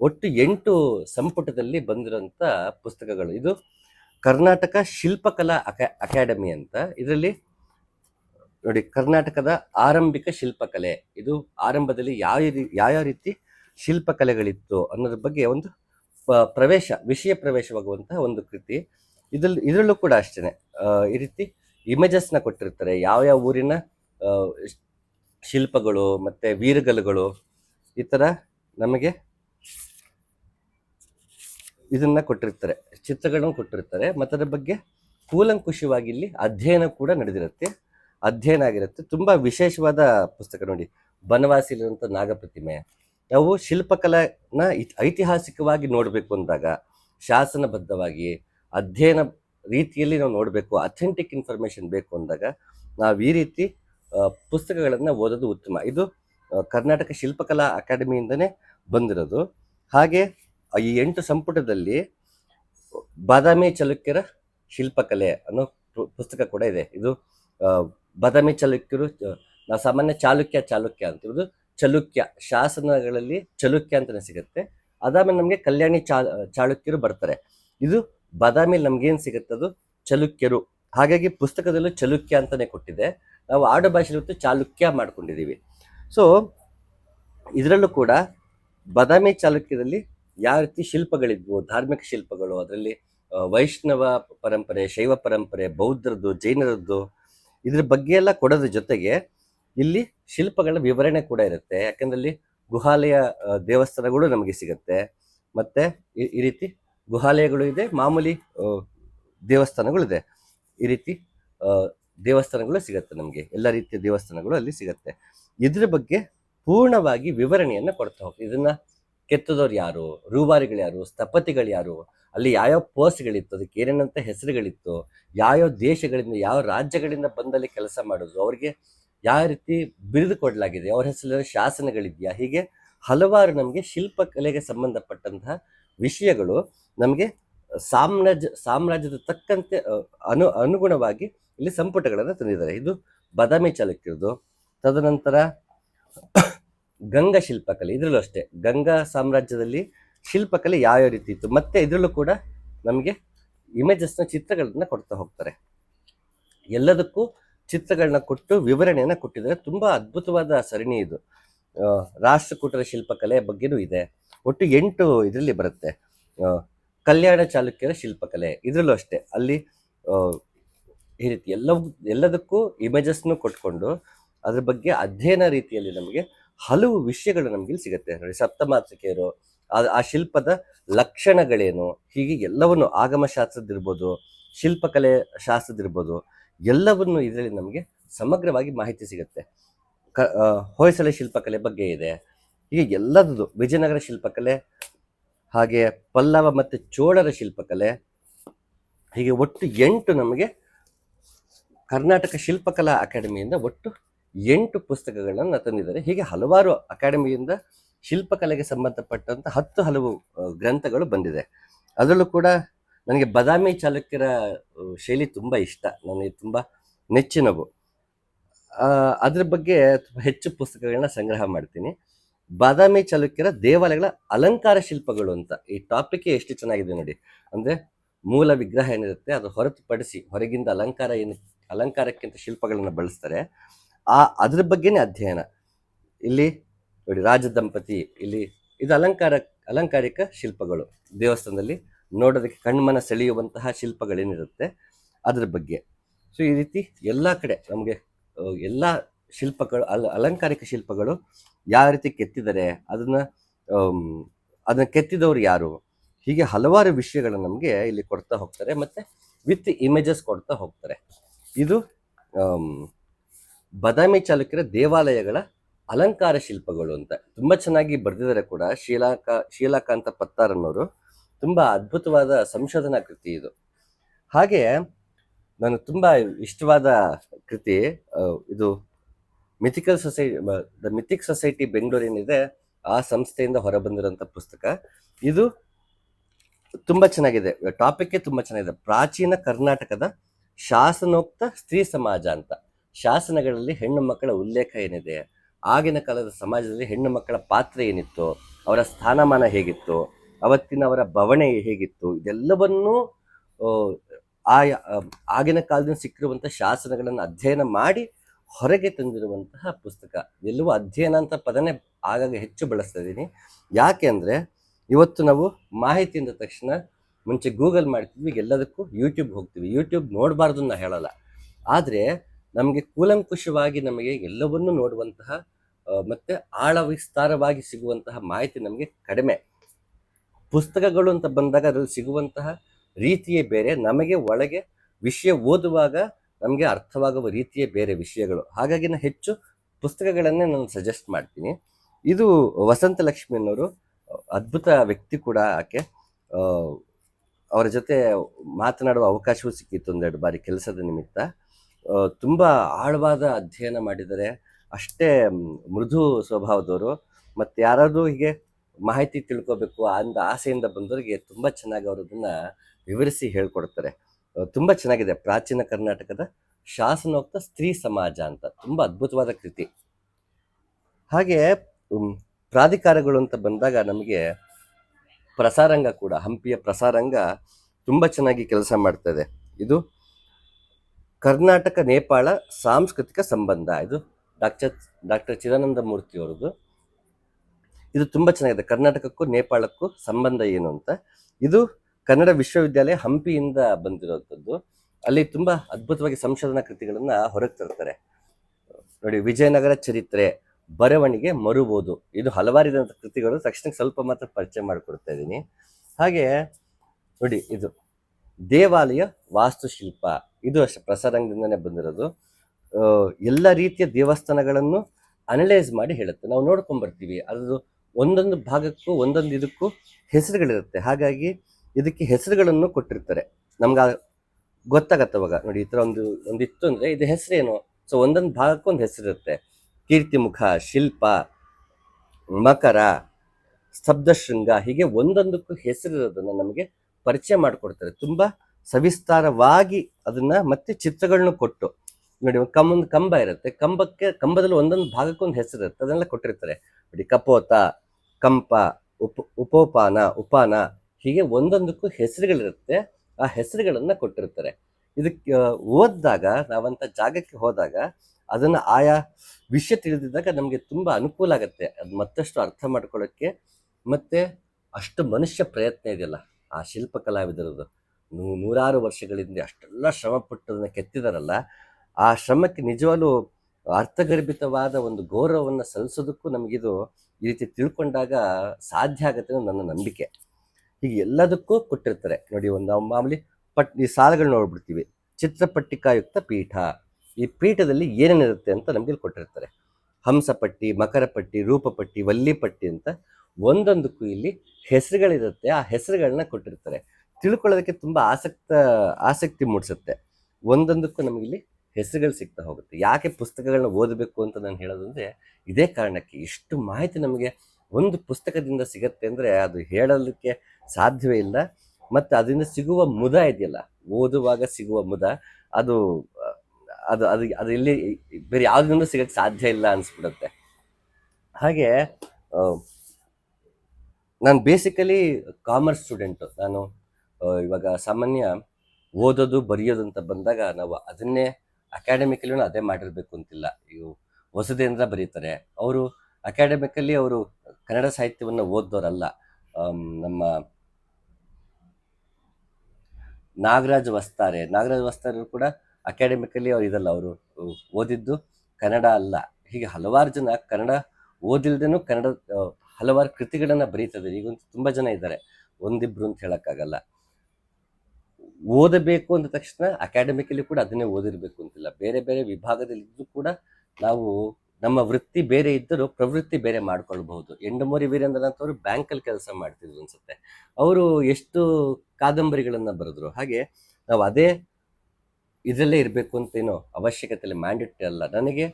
ಒಟ್ಟು ಎಂಟು ಸಂಪುಟದಲ್ಲಿ ಬಂದಿರೋಂಥ ಪುಸ್ತಕಗಳು. ಇದು ಕರ್ನಾಟಕ ಶಿಲ್ಪಕಲಾ ಅಕಾ, ಅಕಾಡೆಮಿ ಅಂತ. ಇದರಲ್ಲಿ ನೋಡಿ ಕರ್ನಾಟಕದ ಆರಂಭಿಕ ಶಿಲ್ಪಕಲೆ. ಇದು ಆರಂಭದಲ್ಲಿ ಯಾವ ಯಾವ ರೀತಿ ಶಿಲ್ಪಕಲೆಗಳಿತ್ತು ಅನ್ನೋದ್ರ ಬಗ್ಗೆ ಒಂದು ಪ್ರವೇಶ, ವಿಷಯ ಪ್ರವೇಶವಾಗುವಂತಹ ಒಂದು ಕೃತಿ. ಇದ್ರಲ್ಲಿ, ಇದರಲ್ಲೂ ಕೂಡ ಅಷ್ಟೇ ಈ ರೀತಿ ಇಮೇಜಸ್ನ ಕೊಟ್ಟಿರ್ತಾರೆ. ಯಾವ ಯಾವ ಊರಿನ ಶಿಲ್ಪಗಳು ಮತ್ತೆ ವೀರಗಲುಗಳು ಈ ಥರ ನಮಗೆ ಇದನ್ನ ಕೊಟ್ಟಿರ್ತಾರೆ, ಚಿತ್ರಗಳನ್ನು ಕೊಟ್ಟಿರ್ತಾರೆ. ಮತ್ತು ಅದರ ಬಗ್ಗೆ ಕೂಲಂಕುಷವಾಗಿ ಇಲ್ಲಿ ಅಧ್ಯಯನ ಕೂಡ ನಡೆದಿರುತ್ತೆ. ಅಧ್ಯಯನ ಆಗಿರುತ್ತೆ. ತುಂಬ ವಿಶೇಷವಾದ ಪುಸ್ತಕ ನೋಡಿ. ಬನವಾಸಿಲಿರುವಂಥ ನಾಗಪ್ರತಿಮೆ. ನಾವು ಶಿಲ್ಪಕಲೆನ ಐತಿಹಾಸಿಕವಾಗಿ ನೋಡಬೇಕು ಅಂದಾಗ, ಶಾಸನಬದ್ಧವಾಗಿ, ಅಧ್ಯಯನ ರೀತಿಯಲ್ಲಿ ನಾವು ನೋಡಬೇಕು ಅಥೆಂಟಿಕ್ ಇನ್ಫಾರ್ಮೇಷನ್ ಬೇಕು ಅಂದಾಗ, ನಾವು ಈ ರೀತಿ ಪುಸ್ತಕಗಳನ್ನ ಓದೋದು ಉತ್ತಮ. ಇದು ಕರ್ನಾಟಕ ಶಿಲ್ಪಕಲಾ ಅಕಾಡೆಮಿಯಿಂದನೇ ಬಂದಿರೋದು. ಹಾಗೆ ಈ ಎಂಟು ಸಂಪುಟದಲ್ಲಿ ಬಾದಾಮಿ ಚಲುಕ್ಯರ ಶಿಲ್ಪಕಲೆ ಅನ್ನೋ ಪುಸ್ತಕ ಕೂಡ ಇದೆ. ಇದು ಬಾದಾಮಿ ಚಲುಕ್ಯರು ನಾವು ಸಾಮಾನ್ಯ ಚಾಲುಕ್ಯ ಚಾಲುಕ್ಯ ಅಂತಿರೋದು ಚಲುಕ್ಯ, ಶಾಸನಗಳಲ್ಲಿ ಚಲುಕ್ಯ ಅಂತಲೇ ಸಿಗುತ್ತೆ. ಅದಾದ್ಮೇಲೆ ನಮಗೆ ಕಲ್ಯಾಣಿ ಚಾ ಚಾಳುಕ್ಯರು ಬರ್ತಾರೆ. ಇದು ಬಾದಾಮಿಲಿ ನಮ್ಗೇನು ಸಿಗುತ್ತೆ ಅದು? ಚಲುಕ್ಯರು. ಹಾಗಾಗಿ ಪುಸ್ತಕದಲ್ಲೂ ಚಲುಕ್ಯ ಅಂತಲೇ ಕೊಟ್ಟಿದೆ. ನಾವು ಆಡು ಭಾಷೆಲಿ ಹೊತ್ತು ಚಾಲುಕ್ಯ ಮಾಡ್ಕೊಂಡಿದ್ದೀವಿ. ಸೊ ಇದರಲ್ಲೂ ಕೂಡ ಬಾದಾಮಿ ಚಾಲುಕ್ಯದಲ್ಲಿ ಯಾವ ರೀತಿ ಶಿಲ್ಪಗಳಿದ್ವು, ಧಾರ್ಮಿಕ ಶಿಲ್ಪಗಳು, ಅದರಲ್ಲಿ ವೈಷ್ಣವ ಪರಂಪರೆ, ಶೈವ ಪರಂಪರೆ, ಬೌದ್ಧರದ್ದು, ಜೈನರದ್ದು, ಇದ್ರ ಬಗ್ಗೆ ಎಲ್ಲ ಕೊಡೋದ್ರ ಜೊತೆಗೆ ಇಲ್ಲಿ ಶಿಲ್ಪಗಳ ವಿವರಣೆ ಕೂಡ ಇರುತ್ತೆ. ಯಾಕಂದ್ರೆ ಅಲ್ಲಿ ಗುಹಾಲಯ ದೇವಸ್ಥಾನಗಳು ನಮಗೆ ಸಿಗುತ್ತೆ. ಮತ್ತೆ ಈ- ರೀತಿ ಗುಹಾಲಯಗಳು ಇದೆ, ಮಾಮೂಲಿ ದೇವಸ್ಥಾನಗಳು ಇದೆ. ಈ ರೀತಿ ದೇವಸ್ಥಾನಗಳು ಸಿಗುತ್ತೆ ನಮಗೆ. ಎಲ್ಲ ರೀತಿಯ ದೇವಸ್ಥಾನಗಳು ಅಲ್ಲಿ ಸಿಗುತ್ತೆ. ಇದ್ರ ಬಗ್ಗೆ ಪೂರ್ಣವಾಗಿ ವಿವರಣೆಯನ್ನು ಕೊಡ್ತಾ ಹೋಗ್ತೀವಿ. ಇದನ್ನ ಕೆತ್ತದವ್ರು ಯಾರು? ರೂಬಾರಿಗಳು ಯಾರು? ಸ್ಥಪತಿಗಳು ಯಾರು? ಅಲ್ಲಿ ಯಾವ್ಯಾವ ಪೋಸ್ಟ್ಗಳಿತ್ತು ಅದಕ್ಕೆ ಏನೇನಂತ ಹೆಸರುಗಳಿತ್ತು? ಯಾವ್ಯಾವ ದೇಶಗಳಿಂದ, ಯಾವ ರಾಜ್ಯಗಳಿಂದ ಬಂದಲ್ಲಿ ಕೆಲಸ ಮಾಡೋದು ಅವ್ರಿಗೆ ಯಾವ ರೀತಿ ಬಿರಿದು ಕೊಡಲಾಗಿದೆ? ಅವ್ರ ಹೆಸರು ಶಾಸನಗಳಿದೆಯಾ? ಹೀಗೆ ಹಲವಾರು ನಮಗೆ ಶಿಲ್ಪಕಲೆಗೆ ಸಂಬಂಧಪಟ್ಟಂತಹ ವಿಷಯಗಳು ನಮಗೆ ಸಾಮ್ರಾಜ್ಯ, ಸಾಮ್ರಾಜ್ಯದ ತಕ್ಕಂತೆ ಅನು, ಅನುಗುಣವಾಗಿ ಇಲ್ಲಿ ಸಂಪುಟಗಳನ್ನು ತಂದಿದ್ದಾರೆ. ಇದು ಬಾದಾಮಿ ಚಾಲುಕ್ಯರದು ತದನಂತರ ಗಂಗಾ ಶಿಲ್ಪಕಲೆ, ಇದರಲ್ಲೂ ಅಷ್ಟೇ. ಗಂಗಾ ಸಾಮ್ರಾಜ್ಯದಲ್ಲಿ ಶಿಲ್ಪಕಲೆ ಯಾವ್ಯಾವ ರೀತಿ ಇತ್ತು? ಮತ್ತೆ ಇದರಲ್ಲೂ ಕೂಡ ನಮಗೆ ಇಮೇಜಸ್ನ ಚಿತ್ರಗಳನ್ನ ಕೊಡ್ತಾ ಹೋಗ್ತಾರೆ. ಎಲ್ಲದಕ್ಕೂ ಚಿತ್ರಗಳನ್ನ ಕೊಟ್ಟು ವಿವರಣೆಯನ್ನು ಕೊಟ್ಟಿದ್ದಾರೆ. ತುಂಬಾ ಅದ್ಭುತವಾದ ಸರಣಿ ಇದು. ರಾಷ್ಟ್ರಕೂಟರ ಶಿಲ್ಪಕಲೆ ಬಗ್ಗೆನೂ ಇದೆ. ಒಟ್ಟು ಎಂಟು ಇದರಲ್ಲಿ ಬರುತ್ತೆ. ಕಲ್ಯಾಣ ಚಾಲುಕ್ಯರ ಶಿಲ್ಪಕಲೆ, ಇದರಲ್ಲೂ ಅಷ್ಟೇ. ಅಲ್ಲಿ ಈ ರೀತಿ ಎಲ್ಲ ಎಲ್ಲದಕ್ಕೂ ಇಮೇಜಸ್ನು ಕೊಟ್ಕೊಂಡು ಅದ್ರ ಬಗ್ಗೆ ಅಧ್ಯಯನ ರೀತಿಯಲ್ಲಿ ನಮಗೆ ಹಲವು ವಿಷಯಗಳು ನಮಗೆ ಇಲ್ಲಿ ಸಿಗುತ್ತೆ. ನೋಡಿ ಸಪ್ತಮಾತೃಕೆಯರು ಆ- ಶಿಲ್ಪದ ಲಕ್ಷಣಗಳೇನು, ಹೀಗೆ ಎಲ್ಲವನ್ನು ಆಗಮಶಾಸ್ತ್ರದಿರ್ಬೋದು ಶಿಲ್ಪಕಲೆ ಶಾಸ್ತ್ರದಿರ್ಬೋದು ಎಲ್ಲವನ್ನು ಇದರಲ್ಲಿ ನಮಗೆ ಸಮಗ್ರವಾಗಿ ಮಾಹಿತಿ ಸಿಗುತ್ತೆ. ಕ ಹೊಯ್ಸಳ ಶಿಲ್ಪಕಲೆ ಬಗ್ಗೆ ಇದೆ. ಹೀಗೆ ಎಲ್ಲದದು ವಿಜಯನಗರ ಶಿಲ್ಪಕಲೆ, ಹಾಗೆ ಪಲ್ಲವ ಮತ್ತು ಚೋಳರ ಶಿಲ್ಪಕಲೆ, ಹೀಗೆ ಒಟ್ಟು ಎಂಟು ನಮಗೆ ಕರ್ನಾಟಕ ಶಿಲ್ಪಕಲಾ ಅಕಾಡೆಮಿಯಿಂದ ಒಟ್ಟು ಎಂಟು ಪುಸ್ತಕಗಳನ್ನು ತಂದಿದ್ದಾರೆ. ಹೀಗೆ ಹಲವಾರು ಅಕಾಡೆಮಿಯಿಂದ ಶಿಲ್ಪಕಲೆಗೆ ಸಂಬಂಧಪಟ್ಟಂತ ಹತ್ತು ಹಲವು ಗ್ರಂಥಗಳು ಬಂದಿದೆ. ಅದರಲ್ಲೂ ಕೂಡ ನನಗೆ ಬದಾಮಿ ಚಾಲುಕ್ಯರ ಶೈಲಿ ತುಂಬ ಇಷ್ಟ. ನನಗೆ ತುಂಬ ನೆಚ್ಚಿನವು ಅದ್ರ ಬಗ್ಗೆ ಹೆಚ್ಚು ಪುಸ್ತಕಗಳನ್ನ ಸಂಗ್ರಹ ಮಾಡ್ತೀನಿ. ಬಾದಾಮಿ ಚಾಲುಕ್ಯರ ದೇವಾಲಯಗಳ ಅಲಂಕಾರ ಶಿಲ್ಪಗಳು ಅಂತ. ಈ ಟಾಪಿಕ್ ಎಷ್ಟು ಚೆನ್ನಾಗಿದೆ ನೋಡಿ. ಅಂದ್ರೆ ಮೂಲ ವಿಗ್ರಹ ಏನಿರುತ್ತೆ, ಅದು ಹೊರತುಪಡಿಸಿ ಹೊರಗಿಂದ ಅಲಂಕಾರ ಏನು, ಅಲಂಕಾರಕ್ಕಿಂತ ಶಿಲ್ಪಗಳನ್ನು ಬಳಸ್ತಾರೆ. ಆ ಅದ್ರ ಬಗ್ಗೆನೇ ಅಧ್ಯಯನ. ಇಲ್ಲಿ ನೋಡಿ ರಾಜ ದಂಪತಿ, ಇಲ್ಲಿ ಇದು ಅಲಂಕಾರ, ಅಲಂಕಾರಿಕ ಶಿಲ್ಪಗಳು. ದೇವಸ್ಥಾನದಲ್ಲಿ ನೋಡೋದಕ್ಕೆ ಕಣ್ಮನ ಸೆಳೆಯುವಂತಹ ಶಿಲ್ಪಗಳೇನಿರುತ್ತೆ ಅದ್ರ ಬಗ್ಗೆ. ಸೊ ಈ ರೀತಿ ಎಲ್ಲ ಕಡೆ ನಮಗೆ ಎಲ್ಲ ಶಿಲ್ಪಗಳು, ಅಲ, ಅಲಂಕಾರಿಕ ಶಿಲ್ಪಗಳು ಯಾವ ರೀತಿ ಕೆತ್ತಿದ್ದಾರೆ, ಅದನ್ನ ಅದನ್ನು ಕೆತ್ತಿದವರು ಯಾರು, ಹೀಗೆ ಹಲವಾರು ವಿಷಯಗಳು ನಮಗೆ ಇಲ್ಲಿ ಕೊಡ್ತಾ ಹೋಗ್ತಾರೆ, ಮತ್ತೆ ವಿತ್ ಇಮೇಜಸ್ ಕೊಡ್ತಾ ಹೋಗ್ತಾರೆ. ಇದು ಬದಾಮಿ ಚಾಲುಕ್ಯರ ದೇವಾಲಯಗಳ ಅಲಂಕಾರ ಶಿಲ್ಪಗಳು ಅಂತ. ತುಂಬ ಚೆನ್ನಾಗಿ ಬರೆದಿದ್ದಾರೆ ಕೂಡ ಶೀಲಾಕಾ, ಶೀಲಾಕಾಂತ ಪತ್ತಾರ್ ಅನ್ನೋರು ತುಂಬ ಅದ್ಭುತವಾದ ಸಂಶೋಧನಾ ಕೃತಿ ಇದು. ಹಾಗೆ ನಾನು ತುಂಬ ಇಷ್ಟವಾದ ಕೃತಿ ಇದು mythical society the mythic society Bengaluru ಏನಿದೆ ಆ ಸಂಸ್ಥೆಯಿಂದ ಹೊರಬಂದಿರುವಂಥ ಪುಸ್ತಕ. ಇದು ತುಂಬ ಚೆನ್ನಾಗಿದೆ. ಟಾಪಿಕ್ ತುಂಬ ಚೆನ್ನಾಗಿದೆ. ಪ್ರಾಚೀನ ಕರ್ನಾಟಕದ ಶಾಸನೋಕ್ತ ಸ್ತ್ರೀ ಸಮಾಜ ಅಂತ. ಶಾಸನಗಳಲ್ಲಿ ಹೆಣ್ಣು ಮಕ್ಕಳ ಉಲ್ಲೇಖ ಏನಿದೆ? ಆಗಿನ ಕಾಲದ ಸಮಾಜದಲ್ಲಿ ಹೆಣ್ಣು ಮಕ್ಕಳ ಪಾತ್ರ ಏನಿತ್ತು? ಅವರ ಸ್ಥಾನಮಾನ ಹೇಗಿತ್ತು? ಅವತ್ತಿನ ಅವರ ಬವಣೆ ಹೇಗಿತ್ತು? ಇದೆಲ್ಲವನ್ನೂ ಆ, ಆಗಿನ ಕಾಲದಿಂದ ಸಿಕ್ಕಿರುವಂಥ ಶಾಸನಗಳನ್ನು ಅಧ್ಯಯನ ಮಾಡಿ ಹೊರಗೆ ತಂದಿರುವಂತಹ ಪುಸ್ತಕ. ಎಲ್ಲವೂ ಅಧ್ಯಯನ ಅಂತ ಪದನೇ ಆಗಾಗ ಹೆಚ್ಚು ಬಳಸ್ತಾ ಇದ್ದೀನಿ. ಯಾಕೆ ಅಂದರೆ ಇವತ್ತು ನಾವು ಮಾಹಿತಿ ತಕ್ಷಣ ಮುಂಚೆ ಗೂಗಲ್ ಮಾಡ್ತಿದ್ವಿ ಎಲ್ಲದಕ್ಕೂ ಯೂಟ್ಯೂಬ್ ಹೋಗ್ತೀವಿ. ಯೂಟ್ಯೂಬ್ ನೋಡಬಾರ್ದು ನಾ ಹೇಳಲ್ಲ. ಆದರೆ ನಮಗೆ ಕೂಲಂಕುಷವಾಗಿ ನಮಗೆ ಎಲ್ಲವನ್ನೂ ನೋಡುವಂತಹ ಮತ್ತು ಆಳ ವಿಸ್ತಾರವಾಗಿ ಸಿಗುವಂತಹ ಮಾಹಿತಿ ನಮಗೆ ಕಡಿಮೆ. ಪುಸ್ತಕಗಳು ಅಂತ ಬಂದಾಗ ಅದರಲ್ಲಿ ಸಿಗುವಂತಹ ರೀತಿಯೇ ಬೇರೆ. ನಮಗೆ ಒಳಗೆ ವಿಷಯ ಓದುವಾಗ ನಮಗೆ ಅರ್ಥವಾಗುವ ರೀತಿಯೇ ಬೇರೆ ವಿಷಯಗಳು. ಹಾಗಾಗಿ ನಾನು ಹೆಚ್ಚು ಪುಸ್ತಕಗಳನ್ನೇ ನಾನು ಸಜೆಸ್ಟ್ ಮಾಡ್ತೀನಿ. ಇದು ವಸಂತ ಲಕ್ಷ್ಮಿ ಅನ್ನೋರು ಅದ್ಭುತ ವ್ಯಕ್ತಿ ಕೂಡ ಆಕೆ. ಅವರ ಜೊತೆ ಮಾತನಾಡುವ ಅವಕಾಶವೂ ಸಿಕ್ಕಿತ್ತು ಒಂದೆರಡು ಬಾರಿ ಕೆಲಸದ ನಿಮಿತ್ತ. ತುಂಬಾ ಆಳವಾದ ಅಧ್ಯಯನ ಮಾಡಿದ್ದಾರೆ. ಅಷ್ಟೇ ಮೃದು ಸ್ವಭಾವದವರು. ಮತ್ತು ಯಾರಾದರೂ ಹೀಗೆ ಮಾಹಿತಿ ತಿಳ್ಕೊಬೇಕು ಅಂದ ಆಸೆಯಿಂದ ಬಂದವರಿಗೆ ತುಂಬ ಚೆನ್ನಾಗಿ ಅವರು ಅದನ್ನು ವಿವರಿಸಿ ಹೇಳ್ಕೊಡ್ತಾರೆ. ತುಂಬ ಚೆನ್ನಾಗಿದೆ. ಪ್ರಾಚೀನ ಕರ್ನಾಟಕದ ಶಾಸನೋಕ್ತ ಸ್ತ್ರೀ ಸಮಾಜ ಅಂತ. ತುಂಬ ಅದ್ಭುತವಾದ ಕೃತಿ. ಹಾಗೆ ಪ್ರಾಧಿಕಾರಗಳು ಅಂತ ಬಂದಾಗ ನಮಗೆ ಪ್ರಸಾರಂಗ ಕೂಡ, ಹಂಪಿಯ ಪ್ರಸಾರಂಗ ತುಂಬ ಚೆನ್ನಾಗಿ ಕೆಲಸ ಮಾಡ್ತದೆ ಇದು ಕರ್ನಾಟಕ, ನೇಪಾಳ ಸಾಂಸ್ಕೃತಿಕ ಸಂಬಂಧ. ಇದು ಡಾಕ್ಟರ್ ಡಾಕ್ಟರ್ ಚಿದಾನಂದ ಮೂರ್ತಿ ಇದು ತುಂಬ ಚೆನ್ನಾಗಿದೆ. ಕರ್ನಾಟಕಕ್ಕೂ, ನೇಪಾಳಕ್ಕೂ ಸಂಬಂಧ ಏನು ಅಂತ. ಇದು ಕನ್ನಡ ವಿಶ್ವವಿದ್ಯಾಲಯ ಹಂಪಿಯಿಂದ ಬಂದಿರುವಂಥದ್ದು ಅಲ್ಲಿ ತುಂಬ ಅದ್ಭುತವಾಗಿ ಸಂಶೋಧನಾ ಕೃತಿಗಳನ್ನು ಹೊರಗೆ ತರ್ತಾರೆ. ನೋಡಿ, ವಿಜಯನಗರ ಚರಿತ್ರೆ, ಬರವಣಿಗೆ, ಮರುಬೋದು. ಇದು ಹಲವಾರಿದಂಥ ಕೃತಿಗಳು ತಕ್ಷಣಕ್ಕೆ ಸ್ವಲ್ಪ ಮಾತ್ರ ಪರಿಚಯ ಮಾಡಿಕೊಡ್ತಾ ಇದ್ದೀನಿ. ಹಾಗೆ, ನೋಡಿ, ಇದು ದೇವಾಲಯ ವಾಸ್ತುಶಿಲ್ಪ. ಇದು ಅಷ್ಟೇ ಪ್ರಸಾರಂಗದಿಂದನೇ ಬಂದಿರೋದು. ಎಲ್ಲ ರೀತಿಯ ದೇವಸ್ಥಾನಗಳನ್ನು ಅನಲೈಸ್ ಮಾಡಿ ಹೇಳುತ್ತೆ. ನಾವು ನೋಡ್ಕೊಂಬರ್ತೀವಿ. ಅದು ಒಂದೊಂದು ಭಾಗಕ್ಕೂ, ಒಂದೊಂದು ಇದಕ್ಕೂ ಹೆಸರುಗಳಿರುತ್ತೆ. ಹಾಗಾಗಿ ಇದಕ್ಕೆ ಹೆಸರುಗಳನ್ನು ಕೊಟ್ಟಿರ್ತಾರೆ. ನಮ್ಗೆ ಗೊತ್ತಾಗತ್ತೆ ಅವಾಗ. ನೋಡಿ, ಈ ಥರ ಒಂದು, ಒಂದಿತ್ತು ಅಂದರೆ ಇದು ಹೆಸರೇನು? ಸೊ ಒಂದೊಂದು ಭಾಗಕ್ಕೂ ಒಂದು ಹೆಸರಿರುತ್ತೆ. ಕೀರ್ತಿಮುಖ ಶಿಲ್ಪ, ಮಕರ, ಸ್ತಬ್ಧಶೃಂಗ ಹೀಗೆ ಒಂದೊಂದಕ್ಕೂ ಹೆಸರಿರೋದನ್ನು ನಮಗೆ ಪರಿಚಯ ಮಾಡಿಕೊಡ್ತಾರೆ. ತುಂಬಾ ಸವಿಸ್ತಾರವಾಗಿ ಅದನ್ನ ಮತ್ತೆ ಚಿತ್ರಗಳನ್ನ ಕೊಟ್ಟು, ನೋಡಿ ಒಂದು ಕಂಬ ಇರುತ್ತೆ, ಕಂಬಕ್ಕೆ, ಕಂಬದಲ್ಲಿ ಒಂದೊಂದು ಭಾಗಕ್ಕೊಂದು ಹೆಸರು ಇರುತ್ತೆ, ಅದನ್ನೆಲ್ಲ ಕೊಟ್ಟಿರ್ತಾರೆ. ನೋಡಿ ಕಪೋತ, ಕಂಪ, ಉಪ, ಉಪೋಪಾನ, ಉಪಾನ, ಹೀಗೆ ಒಂದೊಂದಕ್ಕೂ ಹೆಸರುಗಳಿರುತ್ತೆ, ಆ ಹೆಸರುಗಳನ್ನ ಕೊಟ್ಟಿರ್ತಾರೆ. ಇದಕ್ಕೆ ಓದಿದಾಗ, ನಾವಂತ ಜಾಗಕ್ಕೆ ಹೋದಾಗ, ಅದನ್ನ ಆಯಾ ವಿಷಯ ತಿಳಿದಿದ್ದಾಗ ನಮಗೆ ತುಂಬಾ ಅನುಕೂಲ ಆಗುತ್ತೆ, ಅದು ಮತ್ತಷ್ಟು ಅರ್ಥ ಮಾಡ್ಕೊಳ್ಳೋಕ್ಕೆ ಮತ್ತೆ ಅಷ್ಟು ಮನುಷ್ಯ ಪ್ರಯತ್ನ ಇದೆಯಲ್ಲ, ಆ ಶಿಲ್ಪ ಕಲಾವಿದರದು ನೂರಾರು ವರ್ಷಗಳಿಂದ ಅಷ್ಟೆಲ್ಲ ಶ್ರಮ ಅದನ್ನು ಕೆತ್ತಿದಾರಲ್ಲ, ಆ ಶ್ರಮಕ್ಕೆ ನಿಜವಾಗ್ಲೂ ಅರ್ಥಗರ್ಭಿತವಾದ ಒಂದು ಗೌರವವನ್ನು ಸಲ್ಲಿಸೋದಕ್ಕೂ ನಮಗಿದು ಈ ರೀತಿ ತಿಳ್ಕೊಂಡಾಗ ಸಾಧ್ಯ ಆಗುತ್ತೆ ನನ್ನ ನಂಬಿಕೆ. ಹೀಗೆ ಎಲ್ಲದಕ್ಕೂ ಕೊಟ್ಟಿರ್ತಾರೆ. ನೋಡಿ, ಒಂದು ಮಾಮೂಲಿ ಪಟ್, ಈ ಸಾಲಗಳು ನೋಡ್ಬಿಡ್ತೀವಿ. ಚಿತ್ರಪಟ್ಟಿಕಾಯುಕ್ತ ಪೀಠ. ಈ ಪೀಠದಲ್ಲಿ ಏನೇನಿರುತ್ತೆ ಅಂತ ನಮಗೆ ಕೊಟ್ಟಿರ್ತಾರೆ. ಹಂಸಪಟ್ಟಿ, ಮಕರಪಟ್ಟಿ, ರೂಪಪಟ್ಟಿ, ವಲ್ಲಿಪಟ್ಟಿ ಅಂತ ಒಂದೊಂದಕ್ಕೂ ಇಲ್ಲಿ ಹೆಸರುಗಳಿರುತ್ತೆ. ಆ ಹೆಸರುಗಳನ್ನ ಕೊಟ್ಟಿರ್ತಾರೆ. ತಿಳ್ಕೊಳ್ಳೋದಕ್ಕೆ ತುಂಬ ಆಸಕ್ತ, ಆಸಕ್ತಿ ಮೂಡಿಸುತ್ತೆ. ಒಂದೊಂದಕ್ಕೂ ನಮಗಿಲ್ಲಿ ಹೆಸರುಗಳು ಸಿಗ್ತಾ ಹೋಗುತ್ತೆ. ಯಾಕೆ ಪುಸ್ತಕಗಳನ್ನ ಓದಬೇಕು ಅಂತ ನಾನು ಹೇಳೋದಂದ್ರೆ, ಇದೇ ಕಾರಣಕ್ಕೆ ಇಷ್ಟು ಮಾಹಿತಿ ನಮಗೆ ಒಂದು ಪುಸ್ತಕದಿಂದ ಸಿಗತ್ತೆ ಅಂದ್ರೆ ಅದು ಹೇಳಲಿಕ್ಕೆ ಸಾಧ್ಯವೇ ಇಲ್ಲ. ಮತ್ತು ಅದರಿಂದ ಸಿಗುವ ಮುದ ಇದೆಯಲ್ಲ, ಓದುವಾಗ ಸಿಗುವ ಮುದ, ಅದು ಅದು ಅದು ಅದು ಇಲ್ಲಿ ಬೇರೆ ಯಾವುದರಿಂದ ಸಿಗಕ್ಕೆ ಸಾಧ್ಯ ಇಲ್ಲ ಅನಿಸ್ಬಿಡುತ್ತೆ. ಹಾಗೆ ನಾನು ಬೇಸಿಕಲಿ ಕಾಮರ್ಸ್ ಸ್ಟೂಡೆಂಟು ನಾನು. ಇವಾಗ ಸಾಮಾನ್ಯ ಓದೋದು, ಬರೆಯೋದು ಅಂತ ಬಂದಾಗ ನಾವು ಅದನ್ನೇ ಅಕಾಡೆಮಿಕಲ್ಲೂ ಅದೇ ಮಾಡಿರಬೇಕು ಅಂತಿಲ್ಲ. ಇವು ಹೊಸದೇಂದ್ರ ಬರೀತಾರೆ. ಅವರು ಅಕಾಡೆಮಿಕಲ್ಲಿ ಅವರು ಕನ್ನಡ ಸಾಹಿತ್ಯವನ್ನು ಓದೋರಲ್ಲ ನಮ್ಮ ನಾಗರಾಜ್ ವಸ್ತಾರೆ. ನಾಗರಾಜ್ ವಸ್ತಾರರು ಕೂಡ ಅಕಾಡೆಮಿಕಲಿ ಅವ್ರು ಇದಲ್ಲ, ಅವರು ಓದಿದ್ದು ಕನ್ನಡ ಅಲ್ಲ. ಹೀಗೆ ಹಲವಾರು ಜನ ಕನ್ನಡ ಓದಿಲ್ದೇನು ಕನ್ನಡ ಹಲವಾರು ಕೃತಿಗಳನ್ನ ಬರೀತಿದ್ದಾರೆ ಈಗಂತೂ ತುಂಬಾ ಜನ ಇದ್ದಾರೆ. ಒಂದಿಬ್ರು ಅಂತ ಹೇಳಕ್ಕಾಗಲ್ಲ. ಓದಬೇಕು ಅಂದ ತಕ್ಷಣ ಅಕಾಡೆಮಿಕಲಿ ಕೂಡ ಅದನ್ನೇ ಓದಿರಬೇಕು ಅಂತಿಲ್ಲ. ಬೇರೆ ಬೇರೆ ವಿಭಾಗದಲ್ಲಿ ಇದ್ದು ಕೂಡ ನಾವು ನಮ್ಮ ವೃತ್ತಿ ಬೇರೆ ಇದ್ದರೂ ಪ್ರವೃತ್ತಿ ಬೇರೆ ಮಾಡ್ಕೊಳ್ಬಹುದು. ಎಂಡಮೂರಿ ವೀರೇಂದ್ರನಾಥ್ ಅವರು ಬ್ಯಾಂಕಲ್ಲಿ ಕೆಲಸ ಮಾಡ್ತಿದ್ರು ಅನ್ಸುತ್ತೆ. ಅವರು ಎಷ್ಟು ಕಾದಂಬರಿಗಳನ್ನು ಬರೆದ್ರು. ಹಾಗೆ ನಾವು ಅದೇ ಇದರಲ್ಲೇ ಇರಬೇಕು ಅಂತ ಏನೋ ಅವಶ್ಯಕತೆ ಮ್ಯಾಂಡೇಟರಿ ಅಲ್ಲ. ನನಗೆ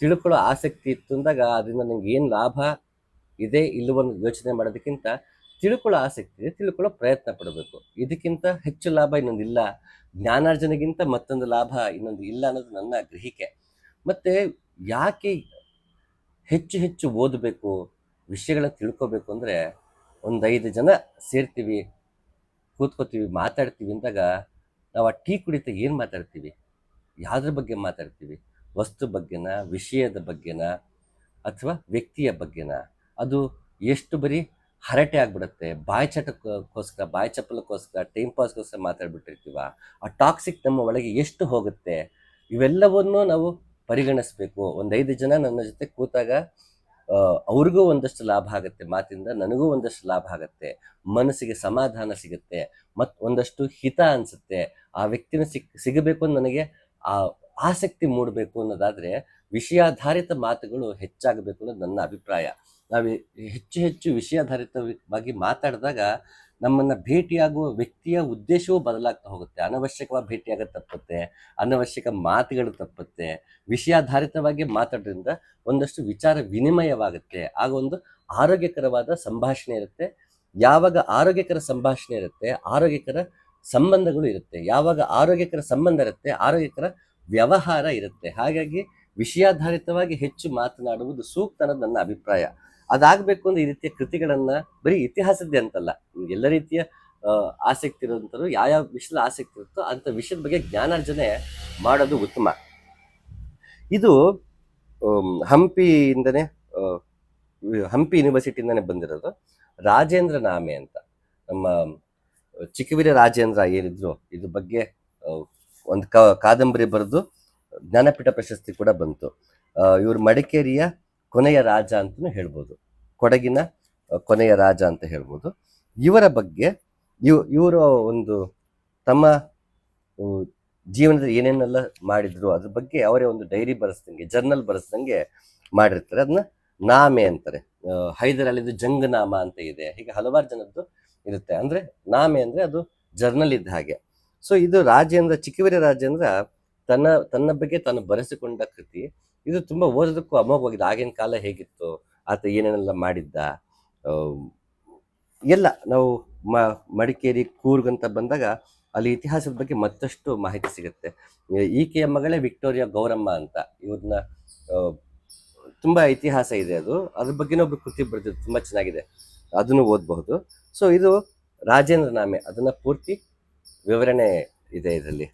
ತಿಳ್ಕೊಳ್ಳೋ ಆಸಕ್ತಿ ಇತ್ತು ಅಂದಾಗ, ಅದರಿಂದ ನನಗೆ ಏನು ಲಾಭ ಇದೆ ಇಲ್ಲವನ್ನು ಯೋಚನೆ ಮಾಡೋದಕ್ಕಿಂತ ತಿಳ್ಕೊಳ್ಳೋ ಆಸಕ್ತಿ ಇದೆ, ತಿಳ್ಕೊಳ್ಳೋ ಪ್ರಯತ್ನ ಪಡಬೇಕು. ಇದಕ್ಕಿಂತ ಹೆಚ್ಚು ಲಾಭ ಇನ್ನೊಂದು ಇಲ್ಲ. ಜ್ಞಾನಾರ್ಜನೆಗಿಂತ ಮತ್ತೊಂದು ಲಾಭ ಇನ್ನೊಂದು ಇಲ್ಲ ಅನ್ನೋದು ನನ್ನ ಗ್ರಹಿಕೆ. ಮತ್ತೆ ಯಾಕೆ ಹೆಚ್ಚು ಹೆಚ್ಚು ಓದಬೇಕು, ವಿಷಯಗಳನ್ನ ತಿಳ್ಕೊಬೇಕು ಅಂದರೆ ಒಂದು ಐದು ಜನ ಸೇರ್ತೀವಿ, ಕೂತ್ಕೋತೀವಿ, ಮಾತಾಡ್ತೀವಿ ಅಂದಾಗ ನಾವು ಆ ಟೀ ಕುಡಿತ ಏನು ಮಾತಾಡ್ತೀವಿ? ಯಾವುದ್ರ ಬಗ್ಗೆ ಮಾತಾಡ್ತೀವಿ? ವಸ್ತು ಬಗ್ಗೆನ, ವಿಷಯದ ಬಗ್ಗೆನ ಅಥವಾ ವ್ಯಕ್ತಿಯ ಬಗ್ಗೆನ? ಅದು ಎಷ್ಟು ಬರೀ ಹರಟೆ ಆಗಿಬಿಡುತ್ತೆ. ಬಾಯಿ ಚಟಕ್ಕೋಸ್ಕರ, ಬಾಯಿ ಚಪ್ಪಲಕ್ಕೋಸ್ಕರ, ಟೈಮ್ ಪಾಸ್ಗೋಸ್ಕರ ಮಾತಾಡ್ಬಿಟ್ಟಿರ್ತೀವ. ಆ ಟಾಕ್ಸಿಕ್ ನಮ್ಮ ಒಳಗೆ ಎಷ್ಟು ಹೋಗುತ್ತೆ? ಇವೆಲ್ಲವನ್ನೂ ನಾವು ಪರಿಗಣಿಸ್ಬೇಕು. ಐದು ಜನ ನನ್ನ ಜೊತೆ ಕೂತಾಗ ಅವ್ರಿಗೂ ಒಂದಷ್ಟು ಲಾಭ ಆಗುತ್ತೆ. ಮಾತಿಂದ ನನಗೂ ಒಂದಷ್ಟು ಲಾಭ ಆಗುತ್ತೆ. ಮನಸ್ಸಿಗೆ ಸಮಾಧಾನ ಸಿಗುತ್ತೆ. ಮತ್ತು ಒಂದಷ್ಟು ಹಿತ ಅನಿಸುತ್ತೆ. ಆ ವ್ಯಕ್ತಿನ ಸಿಕ್, ಸಿಗಬೇಕು ಅಂತ ನನಗೆ ಆ ಆಸಕ್ತಿ ಮೂಡಬೇಕು ಅನ್ನೋದಾದರೆ, ವಿಷಯಾಧಾರಿತ ಮಾತುಗಳು ಹೆಚ್ಚಾಗಬೇಕು ಅನ್ನೋದು ನನ್ನ ಅಭಿಪ್ರಾಯ. ನಾವು ಹೆಚ್ಚು ಹೆಚ್ಚು ವಿಷಯಾಧಾರಿತವಾಗಿ ಮಾತಾಡಿದಾಗ ನಮ್ಮನ್ನು ಭೇಟಿಯಾಗುವ ವ್ಯಕ್ತಿಯ ಉದ್ದೇಶವೂ ಬದಲಾಗ್ತಾ ಹೋಗುತ್ತೆ. ಅನವಶ್ಯಕವಾಗಿ ಭೇಟಿಯಾಗೋದು ತಪ್ಪುತ್ತೆ, ಅನವಶ್ಯಕ ಮಾತುಗಳು ತಪ್ಪುತ್ತೆ, ವಿಷಯಾಧಾರಿತವಾಗಿ ಮಾತಾಡೋದ್ರಿಂದ ಒಂದಷ್ಟು ವಿಚಾರ ವಿನಿಮಯವಾಗುತ್ತೆ. ಆಗ ಒಂದು ಆರೋಗ್ಯಕರವಾದ ಸಂಭಾಷಣೆ ಇರುತ್ತೆ. ಯಾವಾಗ ಆರೋಗ್ಯಕರ ಸಂಭಾಷಣೆ ಇರುತ್ತೆ, ಆರೋಗ್ಯಕರ ಸಂಬಂಧಗಳು ಇರುತ್ತೆ. ಯಾವಾಗ ಆರೋಗ್ಯಕರ ಸಂಬಂಧ ಇರುತ್ತೆ, ಆರೋಗ್ಯಕರ ವ್ಯವಹಾರ ಇರುತ್ತೆ. ಹಾಗಾಗಿ ವಿಷಯಾಧಾರಿತವಾಗಿ ಹೆಚ್ಚು ಮಾತನಾಡುವುದು ಸೂಕ್ತ ಅನ್ನೋದು ನನ್ನ ಅಭಿಪ್ರಾಯ. ಅದಾಗಬೇಕು ಅಂದ್ರೆ ಈ ರೀತಿಯ ಕೃತಿಗಳನ್ನ ಬರೀ ಇತಿಹಾಸದ್ದೇ ಅಂತಲ್ಲ. ಎಲ್ಲ ರೀತಿಯ ಆಸಕ್ತಿ ಇರೋಂಥವ್ರು ಯಾವ್ಯಾವ ವಿಷಯದ ಆಸಕ್ತಿ ಇರುತ್ತೋ ಅಂಥ ವಿಷಯದ ಬಗ್ಗೆ ಜ್ಞಾನಾರ್ಜನೆ ಮಾಡೋದು ಉತ್ತಮ. ಇದು ಹಂಪಿಯಿಂದನೇ ಹಂಪಿ ಯೂನಿವರ್ಸಿಟಿಯಿಂದನೇ ಬಂದಿರೋದು ರಾಜೇಂದ್ರ ನಾಮೆ ಅಂತ. ನಮ್ಮ ಚಿಕ್ಕವೀರ ರಾಜೇಂದ್ರ ಏನಿದ್ರು ಇದ್ರ ಬಗ್ಗೆ ಒಂದು ಕಾದಂಬರಿ ಬರೆದು ಜ್ಞಾನಪೀಠ ಪ್ರಶಸ್ತಿ ಕೂಡ ಬಂತು. ಇವರು ಮಡಿಕೇರಿಯ ಕೊನೆಯ ರಾಜ ಅಂತಲೂ ಹೇಳ್ಬೋದು. ಕೊಡಗಿನ ಕೊನೆಯ ರಾಜ ಅಂತ ಹೇಳ್ಬೋದು. ಇವರ ಬಗ್ಗೆ ಇವ್, ಇವರು ಒಂದು ತಮ್ಮ ಜೀವನದಲ್ಲಿ ಏನೇನೆಲ್ಲ ಮಾಡಿದ್ರು ಅದ್ರ ಬಗ್ಗೆ ಅವರೇ ಒಂದು ಡೈರಿ ಬರೆಸ್ದಂಗೆ, ಜರ್ನಲ್ ಬರೆಸ್ದಂಗೆ ಮಾಡಿರ್ತಾರೆ. ಅದನ್ನ ನಾಮೆ ಅಂತಾರೆ. ಹೈದರಾಲಿದು ಜಂಗನಾಮ ಅಂತ ಇದೆ. ಹೀಗೆ ಹಲವಾರು ಜನದ್ದು ಇರುತ್ತೆ. ಅಂದ್ರೆ ನಾಮೆ ಅಂದ್ರೆ ಅದು ಜರ್ನಲ್ ಇದ್ದ ಹಾಗೆ. ಸೊ ಇದು ರಾಜೇಂದ್ರ, ಚಿಕ್ಕವರಿ ರಾಜೇಂದ್ರ ತನ್ನ ತನ್ನ ಬಗ್ಗೆ ತಾನು ಬರೆಸಿಕೊಂಡ ಕೃತಿ. ಇದು ತುಂಬ ಓದೋದಕ್ಕೂ ಅಮೋಘವಾಗಿದೆ. ಆಗಿನ ಕಾಲ ಹೇಗಿತ್ತು? ಆತ ಏನೇನೆಲ್ಲ ಮಾಡಿದ್ದ? ಎಲ್ಲ ನಾವು ಮ, ಮಡಿಕೇರಿ ಅಂತ ಬಂದಾಗ ಅಲ್ಲಿ ಇತಿಹಾಸದ ಬಗ್ಗೆ ಮತ್ತಷ್ಟು ಮಾಹಿತಿ ಸಿಗುತ್ತೆ. ಈಕೆಯ ಮಗಳೇ ವಿಕ್ಟೋರಿಯಾ ಗೌರಮ್ಮ ಅಂತ. ಇವ್ರನ್ನ ತುಂಬ ಇತಿಹಾಸ ಇದೆ ಅದು. ಅದ್ರ ಬಗ್ಗೆನೂ ಒಬ್ರು ಕೃತಿ ಬರೆದಿದ್ದು ತುಂಬ ಚೆನ್ನಾಗಿದೆ. ಅದನ್ನು ಓದಬಹುದು. ಸೊ, ಇದು ರಾಜೇಂದ್ರ ನಾಮೆ. ಅದನ್ನ ಪೂರ್ತಿ ವಿವರಣೆ ಇದೆ ಇದರಲ್ಲಿ.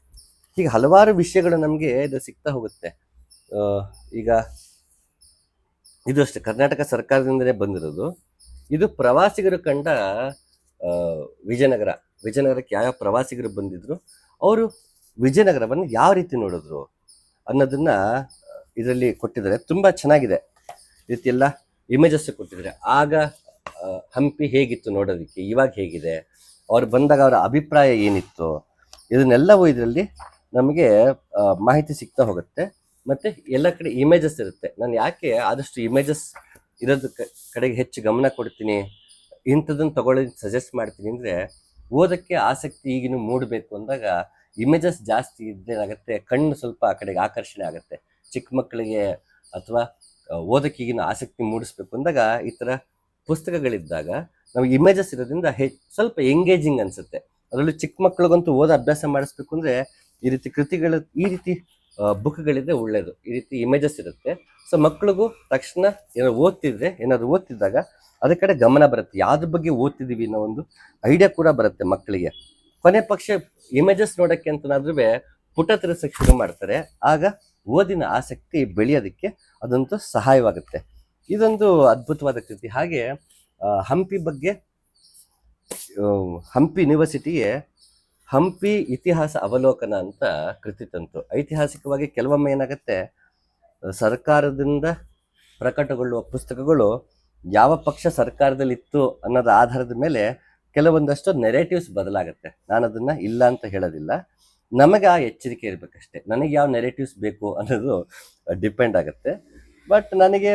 ಹೀಗೆ ಹಲವಾರು ವಿಷಯಗಳು ನಮಗೆ ಇದು ಸಿಗ್ತಾ ಹೋಗುತ್ತೆ. ಈಗ ಇದು ಅಷ್ಟೇ, ಕರ್ನಾಟಕ ಸರ್ಕಾರದಿಂದಲೇ ಬಂದಿರೋದು. ಇದು ಪ್ರವಾಸಿಗರು ಕಂಡ ವಿಜಯನಗರ, ವಿಜಯನಗರಕ್ಕೆ ಯಾವ ಪ್ರವಾಸಿಗರು ಬಂದಿದ್ರು, ಅವರು ವಿಜಯನಗರವನ್ನು ಯಾವ ರೀತಿ ನೋಡಿದ್ರು ಅನ್ನೋದನ್ನ ಇದರಲ್ಲಿ ಕೊಟ್ಟಿದ್ದಾರೆ. ತುಂಬ ಚೆನ್ನಾಗಿದೆ ರೀತಿ ಎಲ್ಲ ಇಮೇಜಸ್ ಕೊಟ್ಟಿದ್ದಾರೆ. ಆಗ ಹಂಪಿ ಹೇಗಿತ್ತು ನೋಡೋದಕ್ಕೆ, ಇವಾಗ ಹೇಗಿದೆ, ಅವ್ರು ಬಂದಾಗ ಅವರ ಅಭಿಪ್ರಾಯ ಏನಿತ್ತು, ಇದನ್ನೆಲ್ಲವೂ ಇದರಲ್ಲಿ ನಮಗೆ ಮಾಹಿತಿ ಸಿಗ್ತಾ ಹೋಗುತ್ತೆ. ಮತ್ತೆ ಎಲ್ಲ ಕಡೆ ಇಮೇಜಸ್ ಇರುತ್ತೆ. ನಾನು ಯಾಕೆ ಆದಷ್ಟು ಇಮೇಜಸ್ ಇರೋದ ಕಡೆಗೆ ಹೆಚ್ಚು ಗಮನ ಕೊಡ್ತೀನಿ? ಇಂಥದನ್ನ ತಗೊಳ್ಳಿ ಸಜೆಸ್ಟ್ ಮಾಡ್ತೀನಿ ಅಂದರೆ, ಓದಕ್ಕೆ ಆಸಕ್ತಿ ಈಗಿನ ಮೂಡಬೇಕು ಅಂದಾಗ ಇಮೇಜಸ್ ಜಾಸ್ತಿ ಇದ್ದೇನಾಗುತ್ತೆ ಕಣ್ಣು ಸ್ವಲ್ಪ ಆ ಕಡೆಗೆ ಆಕರ್ಷಣೆ ಆಗುತ್ತೆ. ಚಿಕ್ಕ ಮಕ್ಕಳಿಗೆ ಅಥವಾ ಓದಕ್ಕೆ ಈಗಿನ ಆಸಕ್ತಿ ಮೂಡಿಸ್ಬೇಕು ಅಂದಾಗ ಈ ಥರ ಪುಸ್ತಕಗಳಿದ್ದಾಗ ನಮಗೆ ಇಮೇಜಸ್ ಇರೋದ್ರಿಂದ ಹೆ, ಸ್ವಲ್ಪ ಎಂಗೇಜಿಂಗ್ ಅನ್ಸುತ್ತೆ. ಅದರಲ್ಲೂ ಚಿಕ್ಕ ಮಕ್ಕಳಿಗಂತೂ ಓದ ಅಭ್ಯಾಸ ಮಾಡಿಸ್ಬೇಕು ಅಂದರೆ ಈ ರೀತಿ ಕೃತಿಗಳು ಈ ರೀತಿ ಬುಕ್ಗಳಿದ್ರೆ ಒಳ್ಳೆಯದು ಈ ರೀತಿ ಇಮೇಜಸ್ ಇರುತ್ತೆ. ಸೊ ಮಕ್ಕಳಿಗೂ ತಕ್ಷಣ ಏನಾದ್ರು ಓದ್ತಿದ್ರೆ, ಏನಾದ್ರು ಓದ್ತಿದ್ದಾಗ ಅದ್ರ ಕಡೆ ಗಮನ ಬರುತ್ತೆ. ಯಾವ್ದ್ರ ಬಗ್ಗೆ ಓದ್ತಿದ್ದೀವಿ ಅನ್ನೋ ಒಂದು ಐಡಿಯಾ ಕೂಡ ಬರುತ್ತೆ ಮಕ್ಕಳಿಗೆ ಕೊನೆ ಪಕ್ಷ ಇಮೇಜಸ್ ನೋಡಕ್ಕೆ ಅಂತನಾದ್ರೂ ಪುಟ ತಿರ್ಸಕ್ಕೆ ಶುರು ಮಾಡ್ತಾರೆ. ಆಗ ಓದಿನ ಆಸಕ್ತಿ ಬೆಳೆಯೋದಕ್ಕೆ ಅದಂತೂ ಸಹಾಯವಾಗುತ್ತೆ. ಇದೊಂದು ಅದ್ಭುತವಾದ ಕೃತಿ. ಹಾಗೆ ಹಂಪಿ ಬಗ್ಗೆ ಹಂಪಿ ಯೂನಿವರ್ಸಿಟಿಗೆ ಹಂಪಿ ಇತಿಹಾಸ ಅವಲೋಕನ ಅಂತ ಕೃತಿ ತಂತು ಐತಿಹಾಸಿಕವಾಗಿ ಕೆಲವೊಮ್ಮೆ ಏನಾಗುತ್ತೆ, ಸರ್ಕಾರದಿಂದ ಪ್ರಕಟಗೊಳ್ಳುವ ಪುಸ್ತಕಗಳು ಯಾವ ಪಕ್ಷ ಸರ್ಕಾರದಲ್ಲಿ ಇತ್ತು ಅನ್ನೋದ ಆಧಾರದ ಮೇಲೆ ಕೆಲವೊಂದಷ್ಟು ನೆರೇಟಿವ್ಸ್ ಬದಲಾಗುತ್ತೆ. ನಾನು ಅದನ್ನು ಇಲ್ಲ ಅಂತ ಹೇಳೋದಿಲ್ಲ. ನಮಗೆ ಆ ಎಚ್ಚರಿಕೆ ಇರಬೇಕಷ್ಟೇ. ನನಗೆ ಯಾವ ನೆರೇಟಿವ್ಸ್ ಬೇಕು ಅನ್ನೋದು ಡಿಪೆಂಡ್ ಆಗುತ್ತೆ. ಬಟ್ ನನಗೆ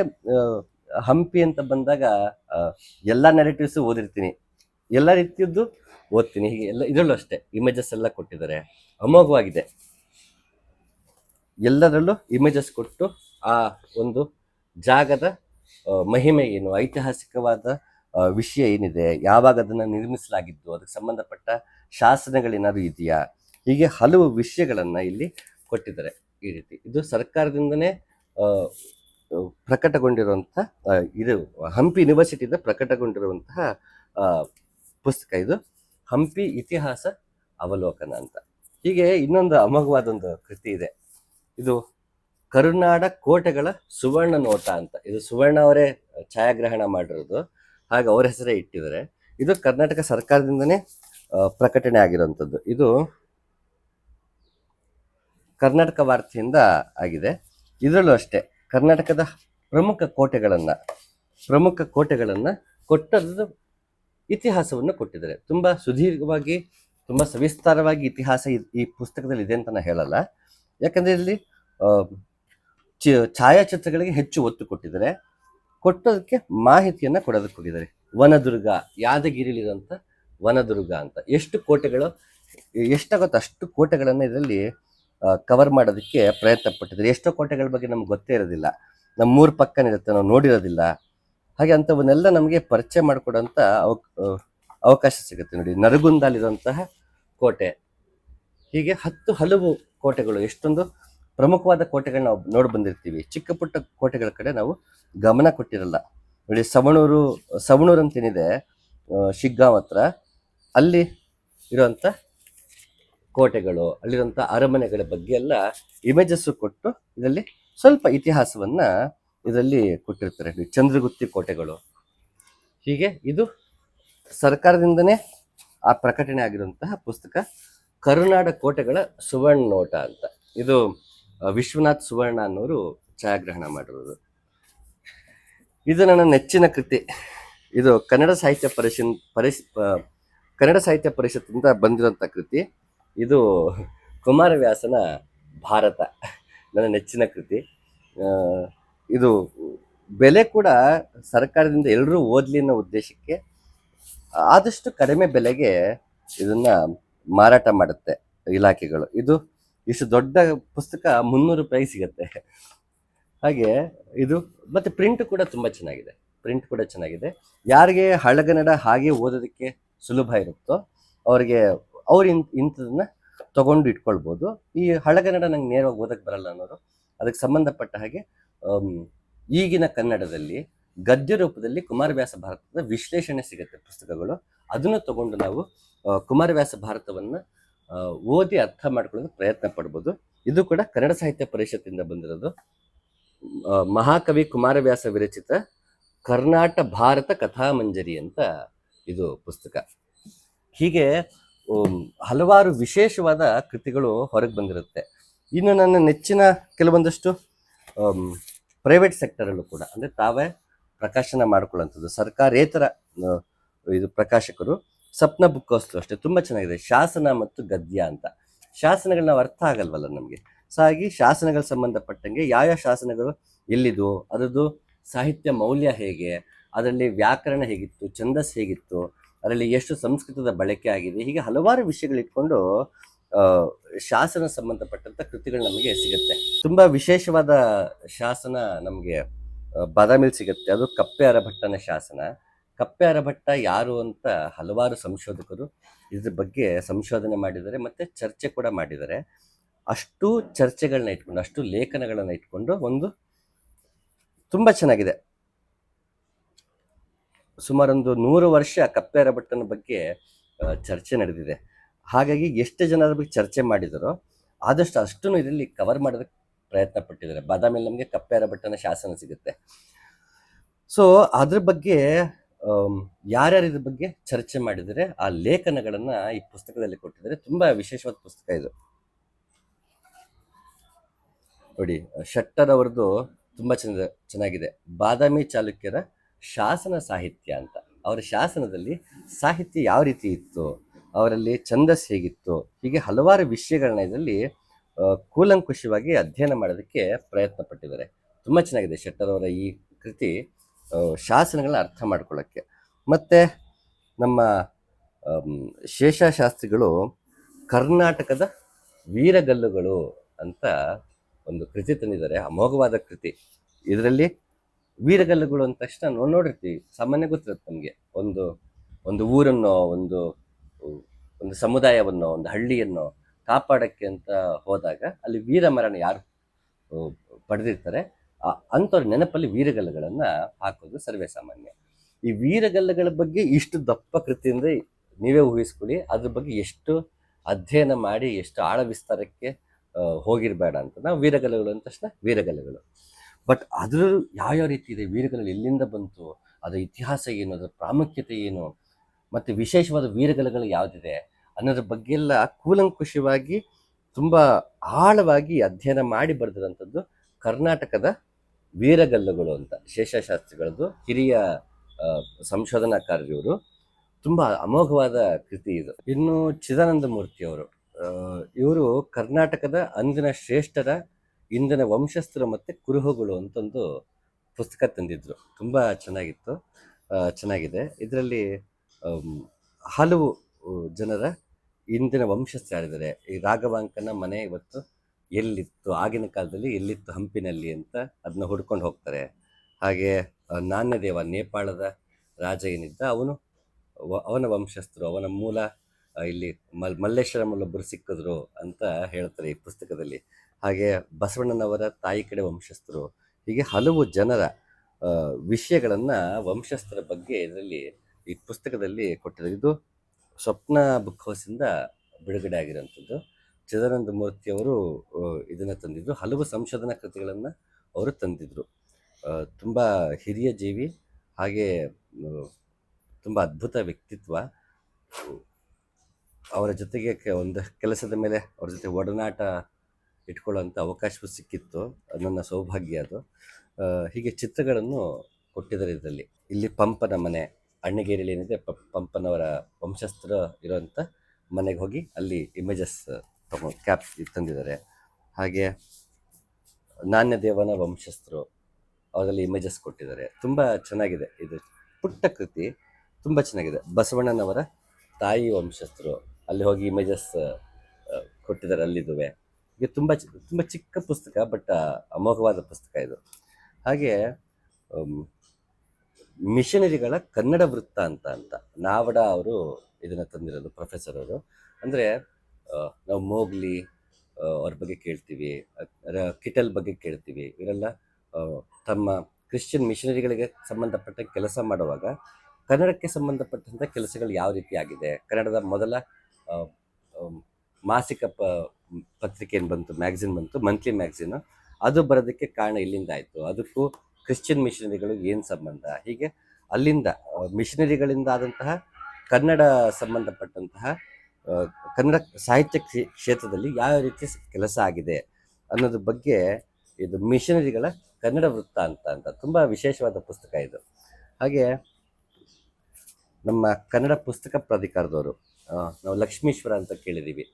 ಹಂಪಿ ಅಂತ ಬಂದಾಗ ಎಲ್ಲ ನೆರೇಟಿವ್ಸು ಓದಿರ್ತೀನಿ. ಎಲ್ಲ ರೀತಿಯದ್ದು ಓದ್ತೀನಿ. ಹೀಗೆ ಎಲ್ಲ ಇದರಲ್ಲೂ ಅಷ್ಟೇ. ಇಮೇಜಸ್ ಎಲ್ಲ ಕೊಟ್ಟಿದ್ದಾರೆ. ಅಮೋಘವಾಗಿದೆ. ಎಲ್ಲದರಲ್ಲೂ ಇಮೇಜಸ್ ಕೊಟ್ಟು ಆ ಒಂದು ಜಾಗದ ಮಹಿಮೆ ಏನು, ಐತಿಹಾಸಿಕವಾದ ವಿಷಯ ಏನಿದೆ, ಯಾವಾಗ ಅದನ್ನು ನಿರ್ಮಿಸಲಾಗಿದ್ದು, ಅದಕ್ಕೆ ಸಂಬಂಧಪಟ್ಟ ಶಾಸನಗಳೇನಾದ್ರು ಇದೆಯಾ? ಹೀಗೆ ಹಲವು ವಿಷಯಗಳನ್ನು ಇಲ್ಲಿ ಕೊಟ್ಟಿದ್ದಾರೆ ಈ ರೀತಿ. ಇದು ಸರ್ಕಾರದಿಂದನೇ ಪ್ರಕಟಗೊಂಡಿರುವಂತಹ ಇದು ಹಂಪಿ ಯೂನಿವರ್ಸಿಟಿಯಿಂದ ಪ್ರಕಟಗೊಂಡಿರುವಂತಹ ಪುಸ್ತಕ ಇದು. ಹಂಪಿ ಇತಿಹಾಸ ಅವಲೋಕನ ಅಂತ. ಹೀಗೆ ಇನ್ನೊಂದು ಅಮೋಘವಾದೊಂದು ಕೃತಿ ಇದೆ. ಇದು ಕರುನಾಡ ಕೋಟೆಗಳ ಸುವರ್ಣ ನೋಟ ಅಂತ. ಇದು ಸುವರ್ಣ ಅವರೇ ಛಾಯಾಗ್ರಹಣ ಮಾಡಿರೋದು. ಹಾಗೆ ಅವರ ಹೆಸರೇ ಇಟ್ಟಿದ್ದಾರೆ. ಇದು ಕರ್ನಾಟಕ ಸರ್ಕಾರದಿಂದನೇ ಪ್ರಕಟಣೆ ಆಗಿರುವಂಥದ್ದು. ಇದು ಕರ್ನಾಟಕ ವಾರ್ತೆಯಿಂದ ಆಗಿದೆ. ಇದರಲ್ಲೂ ಅಷ್ಟೇ, ಕರ್ನಾಟಕದ ಪ್ರಮುಖ ಕೋಟೆಗಳನ್ನು ಪ್ರಮುಖ ಕೋಟೆಗಳನ್ನು ಕೊಟ್ಟದ್ದು ಇತಿಹಾಸವನ್ನು ಕೊಟ್ಟಿದ್ದಾರೆ. ತುಂಬ ಸುದೀರ್ಘವಾಗಿ, ತುಂಬ ಸವಿಸ್ತಾರವಾಗಿ ಇತಿಹಾಸ ಈ ಪುಸ್ತಕದಲ್ಲಿ ಇದೆ ಅಂತ ನಾನು ಹೇಳಲ್ಲ. ಯಾಕಂದರೆ ಇಲ್ಲಿ ಛಾಯಾಚಿತ್ರಗಳಿಗೆ ಹೆಚ್ಚು ಒತ್ತು ಕೊಟ್ಟಿದ್ದಾರೆ. ಕೊಟ್ಟೋದಕ್ಕೆ ಮಾಹಿತಿಯನ್ನು ಕೊಡೋದಕ್ಕೆ ಹೋಗಿದ್ದಾರೆ ವನದುರ್ಗ ಯಾದಗಿರಿಲಿರುವಂಥ ವನದುರ್ಗ ಅಂತ. ಎಷ್ಟು ಕೋಟೆಗಳು, ಎಷ್ಟಾಗುತ್ತೋ ಅಷ್ಟು ಕೋಟೆಗಳನ್ನು ಇದರಲ್ಲಿ ಕವರ್ ಮಾಡೋದಕ್ಕೆ ಪ್ರಯತ್ನ ಪಟ್ಟಿದ್ದಾರೆ. ಎಷ್ಟೋ ಕೋಟೆಗಳ ಬಗ್ಗೆ ನಮ್ಗೆ ಗೊತ್ತೇ ಇರೋದಿಲ್ಲ. ನಮ್ಮ ಪಕ್ಕನ ಇರುತ್ತೆ ನಾವು ನೋಡಿರೋದಿಲ್ಲ. ಹಾಗೆ ಅಂಥವನ್ನೆಲ್ಲ ನಮಗೆ ಪರಿಚಯ ಮಾಡಿಕೊಡೋಂಥ ಅವ ಅವಕಾಶ ಸಿಗುತ್ತೆ ನೋಡಿ. ನರಗುಂದಲ್ಲಿರುವಂತಹ ಕೋಟೆ. ಹೀಗೆ ಹತ್ತು ಹಲವು ಕೋಟೆಗಳು, ಎಷ್ಟೊಂದು ಪ್ರಮುಖವಾದ ಕೋಟೆಗಳನ್ನ ನಾವು ನೋಡಿ ಬಂದಿರ್ತೀವಿ. ಚಿಕ್ಕ ಪುಟ್ಟ ಕೋಟೆಗಳ ಕಡೆ ನಾವು ಗಮನ ಕೊಟ್ಟಿರಲ್ಲ. ನೋಡಿ, ಸವಣೂರು ಸವಣೂರು ಅಂತೇನಿದೆ ಶಿಗ್ಗಾಂ ಶಿಗ್ಗಾಂವ್ ಹತ್ರ, ಅಲ್ಲಿ ಇರುವಂಥ ಕೋಟೆಗಳು, ಅಲ್ಲಿರುವಂಥ ಅರಮನೆಗಳ ಬಗ್ಗೆ ಎಲ್ಲ ಇಮೇಜಸ್ಸು ಕೊಟ್ಟು, ಇದರಲ್ಲಿ ಸ್ವಲ್ಪ ಇತಿಹಾಸವನ್ನ ಇದರಲ್ಲಿ ಕೊಟ್ಟಿರ್ತಾರೆ. ಚಂದ್ರಗುತ್ತಿ ಕೋಟೆಗಳು. ಹೀಗೆ ಇದು ಸರ್ಕಾರದಿಂದನೇ ಆ ಪ್ರಕಟಣೆ ಆಗಿರುವಂತಹ ಪುಸ್ತಕ ಕರುನಾಡ ಕೋಟೆಗಳ ಸುವರ್ಣ ನೋಟ ಅಂತ. ಇದು ವಿಶ್ವನಾಥ್ ಸುವರ್ಣ ಅನ್ನೋರು ಛಾಯಾಗ್ರಹಣ ಮಾಡಿರೋದು. ಇದು ನನ್ನ ನೆಚ್ಚಿನ ಕೃತಿ. ಇದು ಕನ್ನಡ ಸಾಹಿತ್ಯ ಪರಿಷನ್, ಪರಿಷ್ ಕನ್ನಡ ಸಾಹಿತ್ಯ ಪರಿಷತ್ತಿಂದ ಬಂದಿರುವಂಥ ಕೃತಿ. ಇದು ಕುಮಾರವ್ಯಾಸನ ಭಾರತ. ನನ್ನ ನೆಚ್ಚಿನ ಕೃತಿ. ಇದು ಬೆಲೆ ಕೂಡ ಸರ್ಕಾರದಿಂದ ಎಲ್ಲರೂ ಓದಲಿ ಅನ್ನೋ ಉದ್ದೇಶಕ್ಕೆ ಆದಷ್ಟು ಕಡಿಮೆ ಬೆಲೆಗೆ ಇದನ್ನ ಮಾರಾಟ ಮಾಡುತ್ತೆ ಇಲಾಖೆಗಳು. ಇದು ಇಷ್ಟು ದೊಡ್ಡ ಪುಸ್ತಕ ಮುನ್ನೂರು ರೂಪಾಯಿ ಸಿಗುತ್ತೆ. ಹಾಗೆ ಇದು ಮತ್ತೆ ಪ್ರಿಂಟ್ ಕೂಡ ತುಂಬ ಚೆನ್ನಾಗಿದೆ. ಪ್ರಿಂಟ್ ಕೂಡ ಚೆನ್ನಾಗಿದೆ. ಯಾರಿಗೆ ಹಳಗನ್ನಡ ಹಾಗೆ ಓದೋದಕ್ಕೆ ಸುಲಭ ಇರುತ್ತೋ ಅವರಿಗೆ ಅವ್ರು ಇಂಥ ಇಂಥದನ್ನ ತಗೊಂಡು ಇಟ್ಕೊಳ್ಬೋದು. ಈ ಹಳಗನ್ನಡ ನಂಗೆ ನೇರವಾಗಿ ಓದಕ್ಕೆ ಬರಲ್ಲ ಅನ್ನೋರು ಅದಕ್ಕೆ ಸಂಬಂಧಪಟ್ಟ ಹಾಗೆ ಈಗಿನ ಕನ್ನಡದಲ್ಲಿ ಗದ್ಯ ರೂಪದಲ್ಲಿ ಕುಮಾರವ್ಯಾಸ ಭಾರತದ ವಿಶ್ಲೇಷಣೆ ಸಿಗುತ್ತೆ ಪುಸ್ತಕಗಳು. ಅದನ್ನು ತಗೊಂಡು ನಾವು ಕುಮಾರವ್ಯಾಸ ಭಾರತವನ್ನು ಓದಿ ಅರ್ಥ ಮಾಡ್ಕೊಳ್ಳೋದು ಪ್ರಯತ್ನ ಪಡ್ಬೋದು. ಇದು ಕೂಡ ಕನ್ನಡ ಸಾಹಿತ್ಯ ಪರಿಷತ್ತಿಂದ ಬಂದಿರೋದು. ಮಹಾಕವಿ ಕುಮಾರವ್ಯಾಸ ವಿರಚಿತ ಕರ್ನಾಟ ಭಾರತ ಕಥಾಮಂಜರಿ ಅಂತ ಇದು ಪುಸ್ತಕ. ಹೀಗೆ ಹಲವಾರು ವಿಶೇಷವಾದ ಕೃತಿಗಳು ಹೊರಗೆ ಬಂದಿರುತ್ತೆ. ಇನ್ನು ನನ್ನ ನೆಚ್ಚಿನ ಕೆಲವೊಂದಷ್ಟು ಪ್ರೈವೇಟ್ ಸೆಕ್ಟರಲ್ಲೂ ಕೂಡ. ಅಂದರೆ ತಾವೇ ಪ್ರಕಾಶನ ಮಾಡ್ಕೊಳ್ಳೋಂಥದ್ದು ಸರ್ಕಾರೇತರ ಇದು ಪ್ರಕಾಶಕರು ಸಪ್ನ ಬುಕ್ ಹೌಸ್ಲು ಅಷ್ಟೇ. ತುಂಬ ಚೆನ್ನಾಗಿದೆ. ಶಾಸನ ಮತ್ತು ಗದ್ಯ ಅಂತ. ಶಾಸನಗಳು ನಾವು ಅರ್ಥ ಆಗಲ್ವಲ್ಲ ನಮಗೆ. ಸೊ ಹಾಗೆ ಶಾಸನಗಳ ಸಂಬಂಧಪಟ್ಟಂಗೆ ಯಾವ್ಯಾವ ಶಾಸನಗಳು ಎಲ್ಲಿದು ಅದರದ್ದು ಸಾಹಿತ್ಯ ಮೌಲ್ಯ ಹೇಗೆ, ಅದರಲ್ಲಿ ವ್ಯಾಕರಣ ಹೇಗಿತ್ತು, ಛಂದಸ್ ಹೇಗಿತ್ತು, ಅದರಲ್ಲಿ ಎಷ್ಟು ಸಂಸ್ಕೃತದ ಬಳಕೆ ಆಗಿದೆ, ಹೀಗೆ ಹಲವಾರು ವಿಷಯಗಳಿಟ್ಕೊಂಡು ಶಾಸನ ಸಂಬಂಧಪಟ್ಟಂತ ಕೃತಿಗಳು ನಮಗೆ ಸಿಗುತ್ತೆ. ತುಂಬಾ ವಿಶೇಷವಾದ ಶಾಸನ ನಮಗೆ ಬಾದಾಮಿಲ್ ಸಿಗುತ್ತೆ. ಅದು ಕಪ್ಪೆ ಅರಭಟ್ಟನ ಶಾಸನ. ಕಪ್ಪೆ ಅರಭಟ್ಟ ಯಾರು ಅಂತ ಹಲವಾರು ಸಂಶೋಧಕರು ಇದ್ರ ಬಗ್ಗೆ ಸಂಶೋಧನೆ ಮಾಡಿದ್ದಾರೆ ಮತ್ತೆ ಚರ್ಚೆ ಕೂಡ ಮಾಡಿದ್ದಾರೆ. ಅಷ್ಟು ಚರ್ಚೆಗಳನ್ನ ಇಟ್ಕೊಂಡು, ಅಷ್ಟು ಲೇಖನಗಳನ್ನ ಇಟ್ಕೊಂಡು ಒಂದು ತುಂಬ ಚೆನ್ನಾಗಿದೆ. ಸುಮಾರೊಂದು ನೂರು ವರ್ಷ ಕಪ್ಪೆ ಅರಭಟ್ಟನ ಬಗ್ಗೆ ಚರ್ಚೆ ನಡೆದಿದೆ. ಹಾಗಾಗಿ ಎಷ್ಟು ಜನ ಅದ್ರ ಬಗ್ಗೆ ಚರ್ಚೆ ಮಾಡಿದರೋ ಆದಷ್ಟು ಅಷ್ಟೂ ಇದರಲ್ಲಿ ಕವರ್ ಮಾಡೋದಕ್ಕೆ ಪ್ರಯತ್ನ ಪಟ್ಟಿದ್ದಾರೆ ಬಾದಾಮಿಯಲ್ಲಿ ನಮಗೆ ಕಪ್ಪೆ ಭಟ್ಟನ ಶಾಸನ ಸಿಗುತ್ತೆ. ಸೊ ಅದ್ರ ಬಗ್ಗೆ ಯಾರ್ಯಾರು ಇದ್ರ ಬಗ್ಗೆ ಚರ್ಚೆ ಮಾಡಿದರೆ ಆ ಲೇಖನಗಳನ್ನು ಈ ಪುಸ್ತಕದಲ್ಲಿ ಕೊಟ್ಟಿದ್ದಾರೆ. ತುಂಬಾ ವಿಶೇಷವಾದ ಪುಸ್ತಕ ಇದು. ನೋಡಿ, ಶೆಟ್ಟರ್ ಅವ್ರದ್ದು ತುಂಬಾ ಚೆನ್ನ ಚೆನ್ನಾಗಿದೆ. ಬಾದಾಮಿ ಚಾಲುಕ್ಯರ ಶಾಸನ ಸಾಹಿತ್ಯ ಅಂತ. ಅವರ ಶಾಸನದಲ್ಲಿ ಸಾಹಿತ್ಯ ಯಾವ ರೀತಿ ಇತ್ತು? ಅವರಲ್ಲಿ ಛಂದಸ್ ಹೇಗಿತ್ತು? ಹೀಗೆ ಹಲವಾರು ವಿಷಯಗಳನ್ನ ಇದರಲ್ಲಿ ಕೂಲಂಕುಷವಾಗಿ ಅಧ್ಯಯನ ಮಾಡೋದಕ್ಕೆ ಪ್ರಯತ್ನ ಪಟ್ಟಿದ್ದಾರೆ. ತುಂಬ ಚೆನ್ನಾಗಿದೆ ಶೆಟ್ಟರ್ ಅವರ ಈ ಕೃತಿ ಶಾಸನಗಳನ್ನ ಅರ್ಥ ಮಾಡ್ಕೊಳ್ಳೋಕ್ಕೆ. ಮತ್ತು ನಮ್ಮ ಶೇಷಶಾಸ್ತ್ರಿಗಳು ಕರ್ನಾಟಕದ ವೀರಗಲ್ಲುಗಳು ಅಂತ ಒಂದು ಕೃತಿ ತಂದಿದ್ದಾರೆ, ಅಮೋಘವಾದ ಕೃತಿ. ಇದರಲ್ಲಿ ವೀರಗಲ್ಲುಗಳು ಅಂದ ತಕ್ಷಣ ನಾವು ನೋಡಿರ್ತೀವಿ. ಸಾಮಾನ್ಯ ಗೊತ್ತಿರುತ್ತೆ ನಮಗೆ. ಒಂದು ಒಂದು ಊರನ್ನೋ, ಒಂದು ಒಂದು ಸಮುದಾಯವನ್ನು, ಒಂದು ಹಳ್ಳಿಯನ್ನು ಕಾಪಾಡಕ್ಕೆ ಅಂತ ಹೋದಾಗ ಅಲ್ಲಿ ವೀರಮರಣ ಯಾರು ಪಡೆದಿರ್ತಾರೆ. ಅಂಥವ್ರ ನೆನಪಲ್ಲಿ ವೀರಗಲ್ಲಗಳನ್ನು ಹಾಕೋದು ಸರ್ವೇ ಸಾಮಾನ್ಯ ಈ ವೀರಗಲ್ಲುಗಳ ಬಗ್ಗೆ ಇಷ್ಟು ದಪ್ಪ ಕೃತಿಯಿಂದ ನೀವೇ ಊಹಿಸ್ಕೊಳ್ಳಿ, ಅದ್ರ ಬಗ್ಗೆ ಎಷ್ಟು ಅಧ್ಯಯನ ಮಾಡಿ, ಎಷ್ಟು ಆಳ ವಿಸ್ತಾರಕ್ಕೆ ಹೋಗಿರಬೇಡ ಹೋಗಿರ್ಬೇಡ ಅಂತ. ನಾವು ವೀರಗಲ್ಲುಗಳು ಅಂದ ತಕ್ಷಣ ವೀರಗಲ್ಲುಗಳು. ಬಟ್ ಅದ್ರ ಯಾವ್ಯಾವ ರೀತಿ ಇದೆ ವೀರಗಲ್ಲು ಎಲ್ಲಿಂದ ಬಂತು, ಅದರ ಇತಿಹಾಸ ಏನು, ಅದರ ಪ್ರಾಮುಖ್ಯತೆ ಏನು ಮತ್ತು ವಿಶೇಷವಾದ ವೀರಗಲಗಳು ಯಾವುದಿದೆ ಅನ್ನೋದ್ರ ಬಗ್ಗೆ ಎಲ್ಲ ಕೂಲಂಕುಷವಾಗಿ ತುಂಬ ಆಳವಾಗಿ ಅಧ್ಯಯನ ಮಾಡಿ ಬರೆದಿರೋಂಥದ್ದು ಕರ್ನಾಟಕದ ವೀರಗಲ್ಲುಗಳು ಅಂತ. ಶೇಷಶಾಸ್ತ್ರಿಗಳದ್ದು, ಹಿರಿಯ ಸಂಶೋಧನಾಕಾರರಿವರು. ತುಂಬ ಅಮೋಘವಾದ ಕೃತಿ ಇದು. ಇನ್ನು ಚಿದಾನಂದ ಮೂರ್ತಿಯವರು ಇವರು ಕರ್ನಾಟಕದ ಅಂದಿನ ಶ್ರೇಷ್ಠರ ಇಂದಿನ ವಂಶಸ್ಥರು ಮತ್ತು ಕುರುಹುಗಳು ಅಂತೊಂದು ಪುಸ್ತಕ ತಂದಿದ್ದರು ತುಂಬ ಚೆನ್ನಾಗಿತ್ತು ಚೆನ್ನಾಗಿದೆ. ಇದರಲ್ಲಿ ಹಲವು ಜನರ ಇಂದಿನ ವಂಶಸ್ಥರಿದ್ದಾರೆ ಈ ರಾಘವಾಂಕನ ಮನೆ ಇವತ್ತು ಎಲ್ಲಿತ್ತು? ಆಗಿನ ಕಾಲದಲ್ಲಿ ಎಲ್ಲಿತ್ತು ಹಂಪಿನಲ್ಲಿ ಅಂತ ಅದನ್ನ ಹುಡ್ಕೊಂಡು ಹೋಗ್ತಾರೆ. ಹಾಗೆ ನಾಣ್ಯದೇವ ನೇಪಾಳದ ರಾಜ ಏನಿದ್ದ, ಅವನು ಅವನ ವಂಶಸ್ಥರು, ಅವನ ಮೂಲ ಇಲ್ಲಿ ಮಲ್ ಮಲ್ಲೇಶ್ವರಮಲ್ಲೊಬ್ಬರು ಸಿಕ್ಕಿದ್ರು ಅಂತ ಹೇಳ್ತಾರೆ ಈ ಪುಸ್ತಕದಲ್ಲಿ. ಹಾಗೆ, ಬಸವಣ್ಣನವರ ತಾಯಿ ಕಡೆ ವಂಶಸ್ಥರು. ಹೀಗೆ ಹಲವು ಜನರ ವಿಷಯಗಳನ್ನ ವಂಶಸ್ಥರ ಬಗ್ಗೆ ಇದರಲ್ಲಿ ಈ ಪುಸ್ತಕದಲ್ಲಿ ಕೊಟ್ಟಿದ್ದಾರೆ ಇದು ಸ್ವಪ್ನ ಬುಕ್ ಹೌಸಿಂದ ಬಿಡುಗಡೆ ಆಗಿರುವಂಥದ್ದು ಚಿದಾನಂದ ಮೂರ್ತಿ ಅವರು ತಂದಿದ್ದರು ಇದನ್ನ ತಂದಿದ್ರು. ಹಲವು ಸಂಶೋಧನಾ ಕೃತಿಗಳನ್ನು ಅವರು ತಂದಿದ್ದರು ತುಂಬ ಹಿರಿಯ ಜೀವಿ, ಹಾಗೆ ತುಂಬ ಅದ್ಭುತ ವ್ಯಕ್ತಿತ್ವ. ಅವರ ಜೊತೆಗೆ ಒಂದು ಕೆಲಸದ ಮೇಲೆ ಅವರ ಜೊತೆ ಒಡನಾಟ ಇಟ್ಕೊಳ್ಳೋಂಥ ಅವಕಾಶವೂ ಸಿಕ್ಕಿತ್ತು. ನನ್ನ ಸೌಭಾಗ್ಯ ಅದು. ಹೀಗೆ ಚಿತ್ರಗಳನ್ನು ಕೊಟ್ಟಿದ್ದಾರೆ ಇದರಲ್ಲಿ. ಇಲ್ಲಿ ಪಂಪನ ಮನೆ ಅಣ್ಣಗೇರಿಯಲ್ಲಿ ಏನಿದೆ, ಪ- ಪಂಪನವರ ವಂಶಸ್ಥರು ಇರೋಂಥ ಮನೆಗೆ ಹೋಗಿ ಅಲ್ಲಿ ಇಮೇಜಸ್ ತಗೊಂಡು ಕ್ಯಾಪ್ ತಂದಿದ್ದಾರೆ. ಹಾಗೆ ನಾಣ್ಯದೇವನ ವಂಶಸ್ಥರು ಅವರಲ್ಲಿ ಇಮೇಜಸ್ ಕೊಟ್ಟಿದ್ದಾರೆ. ತುಂಬ ಚೆನ್ನಾಗಿದೆ ಇದು. ಪುಟ್ಟ ಕೃತಿ, ತುಂಬ ಚೆನ್ನಾಗಿದೆ. ಬಸವಣ್ಣನವರ ತಾಯಿ ವಂಶಸ್ಥರು ಅಲ್ಲಿ ಹೋಗಿ ಇಮೇಜಸ್ ಕೊಟ್ಟಿದ್ದಾರೆ ಅಲ್ಲಿದುವೆ. ಇದು ತುಂಬ ತುಂಬ ಚಿಕ್ಕ ಪುಸ್ತಕ, ಬಟ್ ಅಮೋಘವಾದ ಪುಸ್ತಕ ಇದು. ಹಾಗೆ ಮಿಷನರಿಗಳ ಕನ್ನಡ ವೃತ್ತ ಅಂತ ಅಂತ. ನಾವಡ ಅವರು ಇದನ್ನು ತಂದಿರೋದು ಪ್ರೊಫೆಸರ್ ಅವರು. ಅಂದರೆ ನಾವು ಮೋಗ್ಲಿ ಅವ್ರ ಬಗ್ಗೆ ಕೇಳ್ತೀವಿ ಕಿಟಲ್ ಬಗ್ಗೆ ಕೇಳ್ತೀವಿ. ಇವರೆಲ್ಲ ತಮ್ಮ ಕ್ರಿಶ್ಚಿಯನ್ ಮಿಷನರಿಗಳಿಗೆ ಸಂಬಂಧಪಟ್ಟ ಕೆಲಸ ಮಾಡುವಾಗ ಕನ್ನಡಕ್ಕೆ ಸಂಬಂಧಪಟ್ಟಂಥ ಕೆಲಸಗಳು ಯಾವ ರೀತಿ ಆಗಿದೆ? ಕನ್ನಡದ ಮೊದಲ ಮಾಸಿಕ ಪ, ಪತ್ರಿಕೆ ಏನು ಬಂತು? ಮ್ಯಾಗ್ಝಿನ್ ಬಂತು, ಮಂತ್ಲಿ ಮ್ಯಾಗ್ಝಿನ್. ಅದು ಬರೋದಕ್ಕೆ ಕಾರಣ ಇಲ್ಲಿಂದ ಆಯಿತು. ಅದಕ್ಕೂ ಕ್ರಿಶ್ಚಿಯನ್ ಮಿಷನರಿಗಳು ಏನು ಸಂಬಂಧ? ಹೀಗೆ ಅಲ್ಲಿಂದ ಮಿಷನರಿಗಳಿಂದ ಆದಂತಹ ಕನ್ನಡ ಸಂಬಂಧಪಟ್ಟಂತಹ ಕನ್ನಡ ಸಾಹಿತ್ಯ ಕ್ಷೇತ್ರದಲ್ಲಿ ಯಾವ ರೀತಿ ಕೆಲಸ ಆಗಿದೆ ಅನ್ನೋದ್ರ ಬಗ್ಗೆ ಇದು ಮಿಷನರಿಗಳ ಕನ್ನಡ ವೃತ್ತ ಅಂತ ಅಂತ ತುಂಬ ವಿಶೇಷವಾದ ಪುಸ್ತಕ ಇದು. ಹಾಗೆ ನಮ್ಮ ಕನ್ನಡ ಪುಸ್ತಕ ಪ್ರಾಧಿಕಾರದವರು ನಾವು ಲಕ್ಷ್ಮೀಶ್ವರ ಅಂತ ಕೇಳಿದ್ದೀವಿ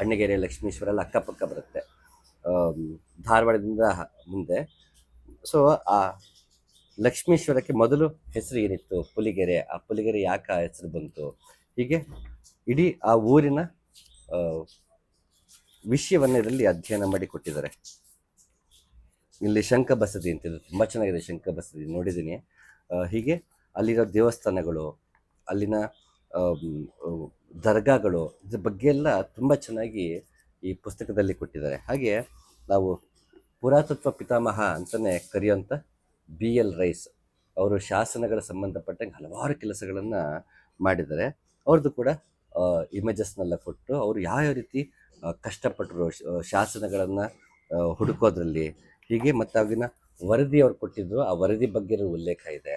ಅಣ್ಣಗೆರೆ ಲಕ್ಷ್ಮೀಶ್ವರ ಅಲ್ಲಿ ಅಕ್ಕಪಕ್ಕ ಬರುತ್ತೆ. ಧಾರವಾಡದಿಂದ ಮುಂದೆ ಸೊ ಆ ಲಕ್ಷ್ಮೀಶ್ವರಕ್ಕೆ ಮೊದಲು ಹೆಸರು ಏನಿತ್ತು? ಪುಲಿಗೆರೆ. ಆ ಪುಲಿಗೆರೆ ಯಾಕೆ ಆ ಹೆಸರು ಬಂತು? ಹೀಗೆ ಇಡೀ ಆ ಊರಿನ ವಿಷಯವನ್ನು ಇದರಲ್ಲಿ ಅಧ್ಯಯನ ಮಾಡಿ ಕೊಟ್ಟಿದ್ದಾರೆ. ಇಲ್ಲಿ ಶಂಖ ಬಸದಿ ಅಂತಿದೆ ತುಂಬ ಚೆನ್ನಾಗಿದೆ ಶಂಖ ಬಸದಿ. ನೋಡಿದ್ದೀನಿ. ಹೀಗೆ ಅಲ್ಲಿರೋ ದೇವಸ್ಥಾನಗಳು, ಅಲ್ಲಿನ ದರ್ಗಾಗಳು ಇದ್ರ ಬಗ್ಗೆ ಎಲ್ಲ ತುಂಬ ಚೆನ್ನಾಗಿ ಈ ಪುಸ್ತಕದಲ್ಲಿ ಕೊಟ್ಟಿದ್ದಾರೆ. ಹಾಗೆ ನಾವು ಪುರಾತತ್ವ ಪಿತಾಮಹ ಅಂತಲೇ ಕರೆಯುವಂಥ ಬಿ ಎಲ್ ರೈಸ್. ಅವರು ಶಾಸನಗಳ ಸಂಬಂಧಪಟ್ಟಂಗೆ ಹಲವಾರು ಕೆಲಸಗಳನ್ನು ಮಾಡಿದ್ದಾರೆ. ಅವ್ರದ್ದು ಕೂಡ ಇಮೇಜಸ್ನೆಲ್ಲ ಕೊಟ್ಟು ಅವರು ಯಾವ ರೀತಿ ಕಷ್ಟಪಟ್ಟರು ಶಾಸನಗಳನ್ನು ಹುಡುಕೋದ್ರಲ್ಲಿ. ಹೀಗೆ ಮತ್ತು ಅವಾಗಿನ ವರದಿ ಅವ್ರು ಕೊಟ್ಟಿದ್ರು. ಆ ವರದಿ ಬಗ್ಗೆ ಉಲ್ಲೇಖ ಇದೆ.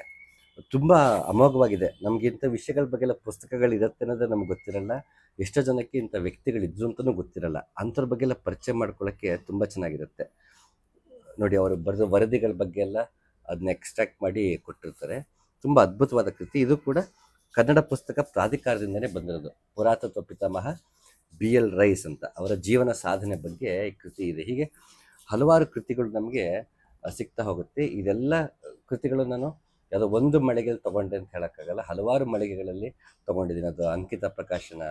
ತುಂಬ ಅಮೋಘವಾಗಿದೆ. ನಮಗೆ ಇಂಥ ವಿಷಯಗಳ ಬಗ್ಗೆ ಎಲ್ಲ ಪುಸ್ತಕಗಳು ಇರುತ್ತೆ ಅನ್ನೋದೇ ನಮ್ಗೆ ಗೊತ್ತಿರಲ್ಲ. ಎಷ್ಟೋ ಜನಕ್ಕೆ ಇಂಥ ವ್ಯಕ್ತಿಗಳಿದ್ರು ಅಂತಲೂ ಗೊತ್ತಿರಲ್ಲ. ಅಂಥವ್ರ ಬಗ್ಗೆ ಪರಿಚಯ ಮಾಡ್ಕೊಳ್ಳೋಕ್ಕೆ ತುಂಬ ಚೆನ್ನಾಗಿರುತ್ತೆ. ನೋಡಿ ಅವರು ಬರೆದ ವರದಿಗಳ ಬಗ್ಗೆ ಎಲ್ಲ ಅದನ್ನ ಎಕ್ಸ್ಟ್ರಾಕ್ಟ್ ಮಾಡಿ ಕೊಟ್ಟಿರ್ತಾರೆ. ತುಂಬ ಅದ್ಭುತವಾದ ಕೃತಿ. ಇದು ಕೂಡ ಕನ್ನಡ ಪುಸ್ತಕ ಪ್ರಾಧಿಕಾರದಿಂದನೇ ಬಂದಿರೋದು. ಪುರಾತತ್ವ ಪಿತಾಮಹ ಬಿ ಎಲ್ ರೈಸ್ ಅಂತ. ಅವರ ಜೀವನ ಸಾಧನೆ ಬಗ್ಗೆ ಈ ಕೃತಿ ಇದೆ. ಹೀಗೆ ಹಲವಾರು ಕೃತಿಗಳು ನಮಗೆ ಸಿಗ್ತಾ ಹೋಗುತ್ತೆ. ಇದೆಲ್ಲ ಕೃತಿಗಳು ನಾನು ಯಾವುದೋ ಒಂದು ಮಳಿಗೆಯಲ್ಲಿ ತಗೊಂಡೆ ಅಂತ ಹೇಳೋಕ್ಕಾಗಲ್ಲ. ಹಲವಾರು ಮಳಿಗೆಗಳಲ್ಲಿ ತೊಗೊಂಡಿದ್ದೀನಿ. ಅದು ಅಂಕಿತ ಪ್ರಕಾಶನ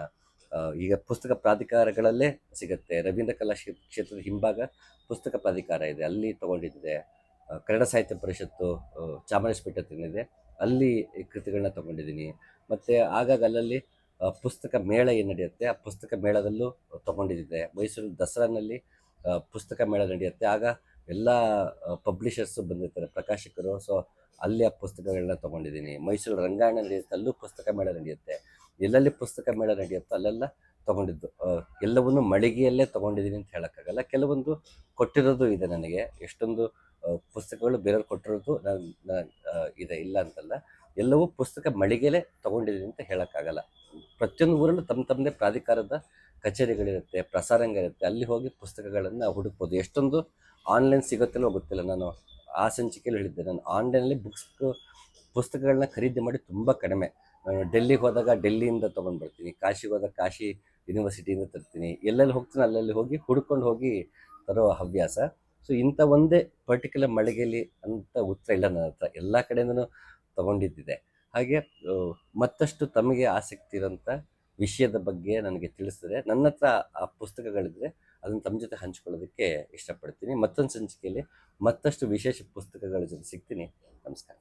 ಈಗ ಪುಸ್ತಕ ಪ್ರಾಧಿಕಾರಗಳಲ್ಲೇ ಸಿಗುತ್ತೆ. ರವೀಂದ್ರ ಕಲಾ ಕ್ಷೇ- ಕ್ಷೇತ್ರದ ಹಿಂಭಾಗ ಪುಸ್ತಕ ಪ್ರಾಧಿಕಾರ ಇದೆ. ಅಲ್ಲಿ ತಗೊಂಡಿದ್ದೆ ಕನ್ನಡ ಸಾಹಿತ್ಯ ಪರಿಷತ್ತು ಚಾಮರಾಜಪೇಟೆ ಇದೆ. ಅಲ್ಲಿ ಕೃತಿಗಳನ್ನ ತಗೊಂಡಿದ್ದೀನಿ. ಮತ್ತು ಆಗಾಗ ಅಲ್ಲಲ್ಲಿ ಪುಸ್ತಕ ಮೇಳ ಏನು ನಡೆಯುತ್ತೆ? ಆ ಪುಸ್ತಕ ಮೇಳದಲ್ಲೂ ತಗೊಂಡಿದ್ದೆ ಮೈಸೂರು ದಸರಾನಲ್ಲಿ ಪುಸ್ತಕ ಮೇಳ ನಡೆಯುತ್ತೆ. ಆಗ ಎಲ್ಲ ಪಬ್ಲಿಷರ್ಸು ಬಂದಿರ್ತಾರೆ, ಪ್ರಕಾಶಕರು. ಸೊ ಅಲ್ಲಿ ಆ ಪುಸ್ತಕಗಳನ್ನ ತಗೊಂಡಿದ್ದೀನಿ. ಮೈಸೂರು ರಂಗಾಯಣ ನಡೆಯುತ್ತೆ. ಅಲ್ಲೂ ಪುಸ್ತಕ ಮೇಳ ನಡೆಯುತ್ತೆ. ಎಲ್ಲೆಲ್ಲಿ ಪುಸ್ತಕ ಮೇಳ ನಡೆಯುತ್ತೋ ಅಲ್ಲೆಲ್ಲ ತೊಗೊಂಡಿದ್ದು. ಎಲ್ಲವನ್ನು ಮಳಿಗೆಯಲ್ಲೇ ತಗೊಂಡಿದ್ದೀನಿ ಅಂತ ಹೇಳೋಕ್ಕಾಗಲ್ಲ. ಕೆಲವೊಂದು ಕೊಟ್ಟಿರೋದು ಇದೆ ನನಗೆ. ಎಷ್ಟೊಂದು ಪುಸ್ತಕಗಳು ಬೇರೆಯವ್ರು ಕೊಟ್ಟಿರೋದು ನಾನು ಇದೆ. ಇಲ್ಲ ಅಂತಲ್ಲ. ಎಲ್ಲವೂ ಪುಸ್ತಕ ಮಳಿಗೆಯಲ್ಲೇ ತಗೊಂಡಿದ್ದೀನಿ ಅಂತ ಹೇಳೋಕ್ಕಾಗಲ್ಲ. ಪ್ರತಿಯೊಂದು ಊರಲ್ಲೂ ತಮ್ಮ ತಮ್ಮದೇ ಪ್ರಾಧಿಕಾರದ ಕಚೇರಿಗಳಿರುತ್ತೆ ಪ್ರಸಾರಂಗ ಇರುತ್ತೆ ಅಲ್ಲಿ ಹೋಗಿ ಪುಸ್ತಕಗಳನ್ನು ಹುಡುಕ್ಬೋದು. ಎಷ್ಟೊಂದು ಆನ್ಲೈನ್ ಸಿಗುತ್ತಿಲ್ಲೋ ಗೊತ್ತಿಲ್ಲ. ನಾನು ಆ ಸಂಚಿಕೆಯಲ್ಲಿ ಹೇಳಿದ್ದೆ. ನಾನು ಆನ್ಲೈನಲ್ಲಿ ಬುಕ್ಸ್, ಪುಸ್ತಕಗಳನ್ನ ಖರೀದಿ ಮಾಡಿ ತುಂಬ ಕಡಿಮೆ. ಡೆಲ್ಲಿಗೆ ಹೋದಾಗ ಡೆಲ್ಲಿಯಿಂದ ತೊಗೊಂಡು ಬರ್ತೀನಿ ಕಾಶಿಗೆ ಹೋದಾಗ ಕಾಶಿ ಯೂನಿವರ್ಸಿಟಿಯಿಂದ ತರ್ತೀನಿ, ಎಲ್ಲೆಲ್ಲಿ ಹೋಗ್ತೀನಿ ಅಲ್ಲಲ್ಲಿ ಹೋಗಿ ಹುಡ್ಕೊಂಡು ಹೋಗಿ ತರೋ ಹವ್ಯಾಸ. ಸೊ ಇಂಥ ಒಂದೇ ಪರ್ಟಿಕ್ಯುಲರ್ ಮಳಿಗೆಯಲ್ಲಿ ಅಂತ ಉತ್ತರ ಇಲ್ಲ ನನ್ನ ಹತ್ರ, ಎಲ್ಲ ಕಡೆಯಿಂದನೂ ತೊಗೊಂಡಿದ್ದಿದೆ. ಹಾಗೆ ಮತ್ತಷ್ಟು ತಮಗೆ ಆಸಕ್ತಿ ಇರೋಂಥ ವಿಷಯದ ಬಗ್ಗೆ ನನಗೆ ತಿಳಿಸಿದ್ರೆ ನನ್ನ ಹತ್ರ ಆ ಪುಸ್ತಕಗಳಿದ್ರೆ ಅದನ್ನು ತಮ್ಮ ಜೊತೆ ಹಂಚ್ಕೊಳ್ಳೋದಕ್ಕೆ ಇಷ್ಟಪಡ್ತೀನಿ. ಮತ್ತೊಂದು ಸಂಚಿಕೆಯಲ್ಲಿ ಮತ್ತಷ್ಟು ವಿಶೇಷ ಪುಸ್ತಕಗಳ ಜೊತೆ ಸಿಗ್ತೀನಿ. ನಮಸ್ಕಾರ.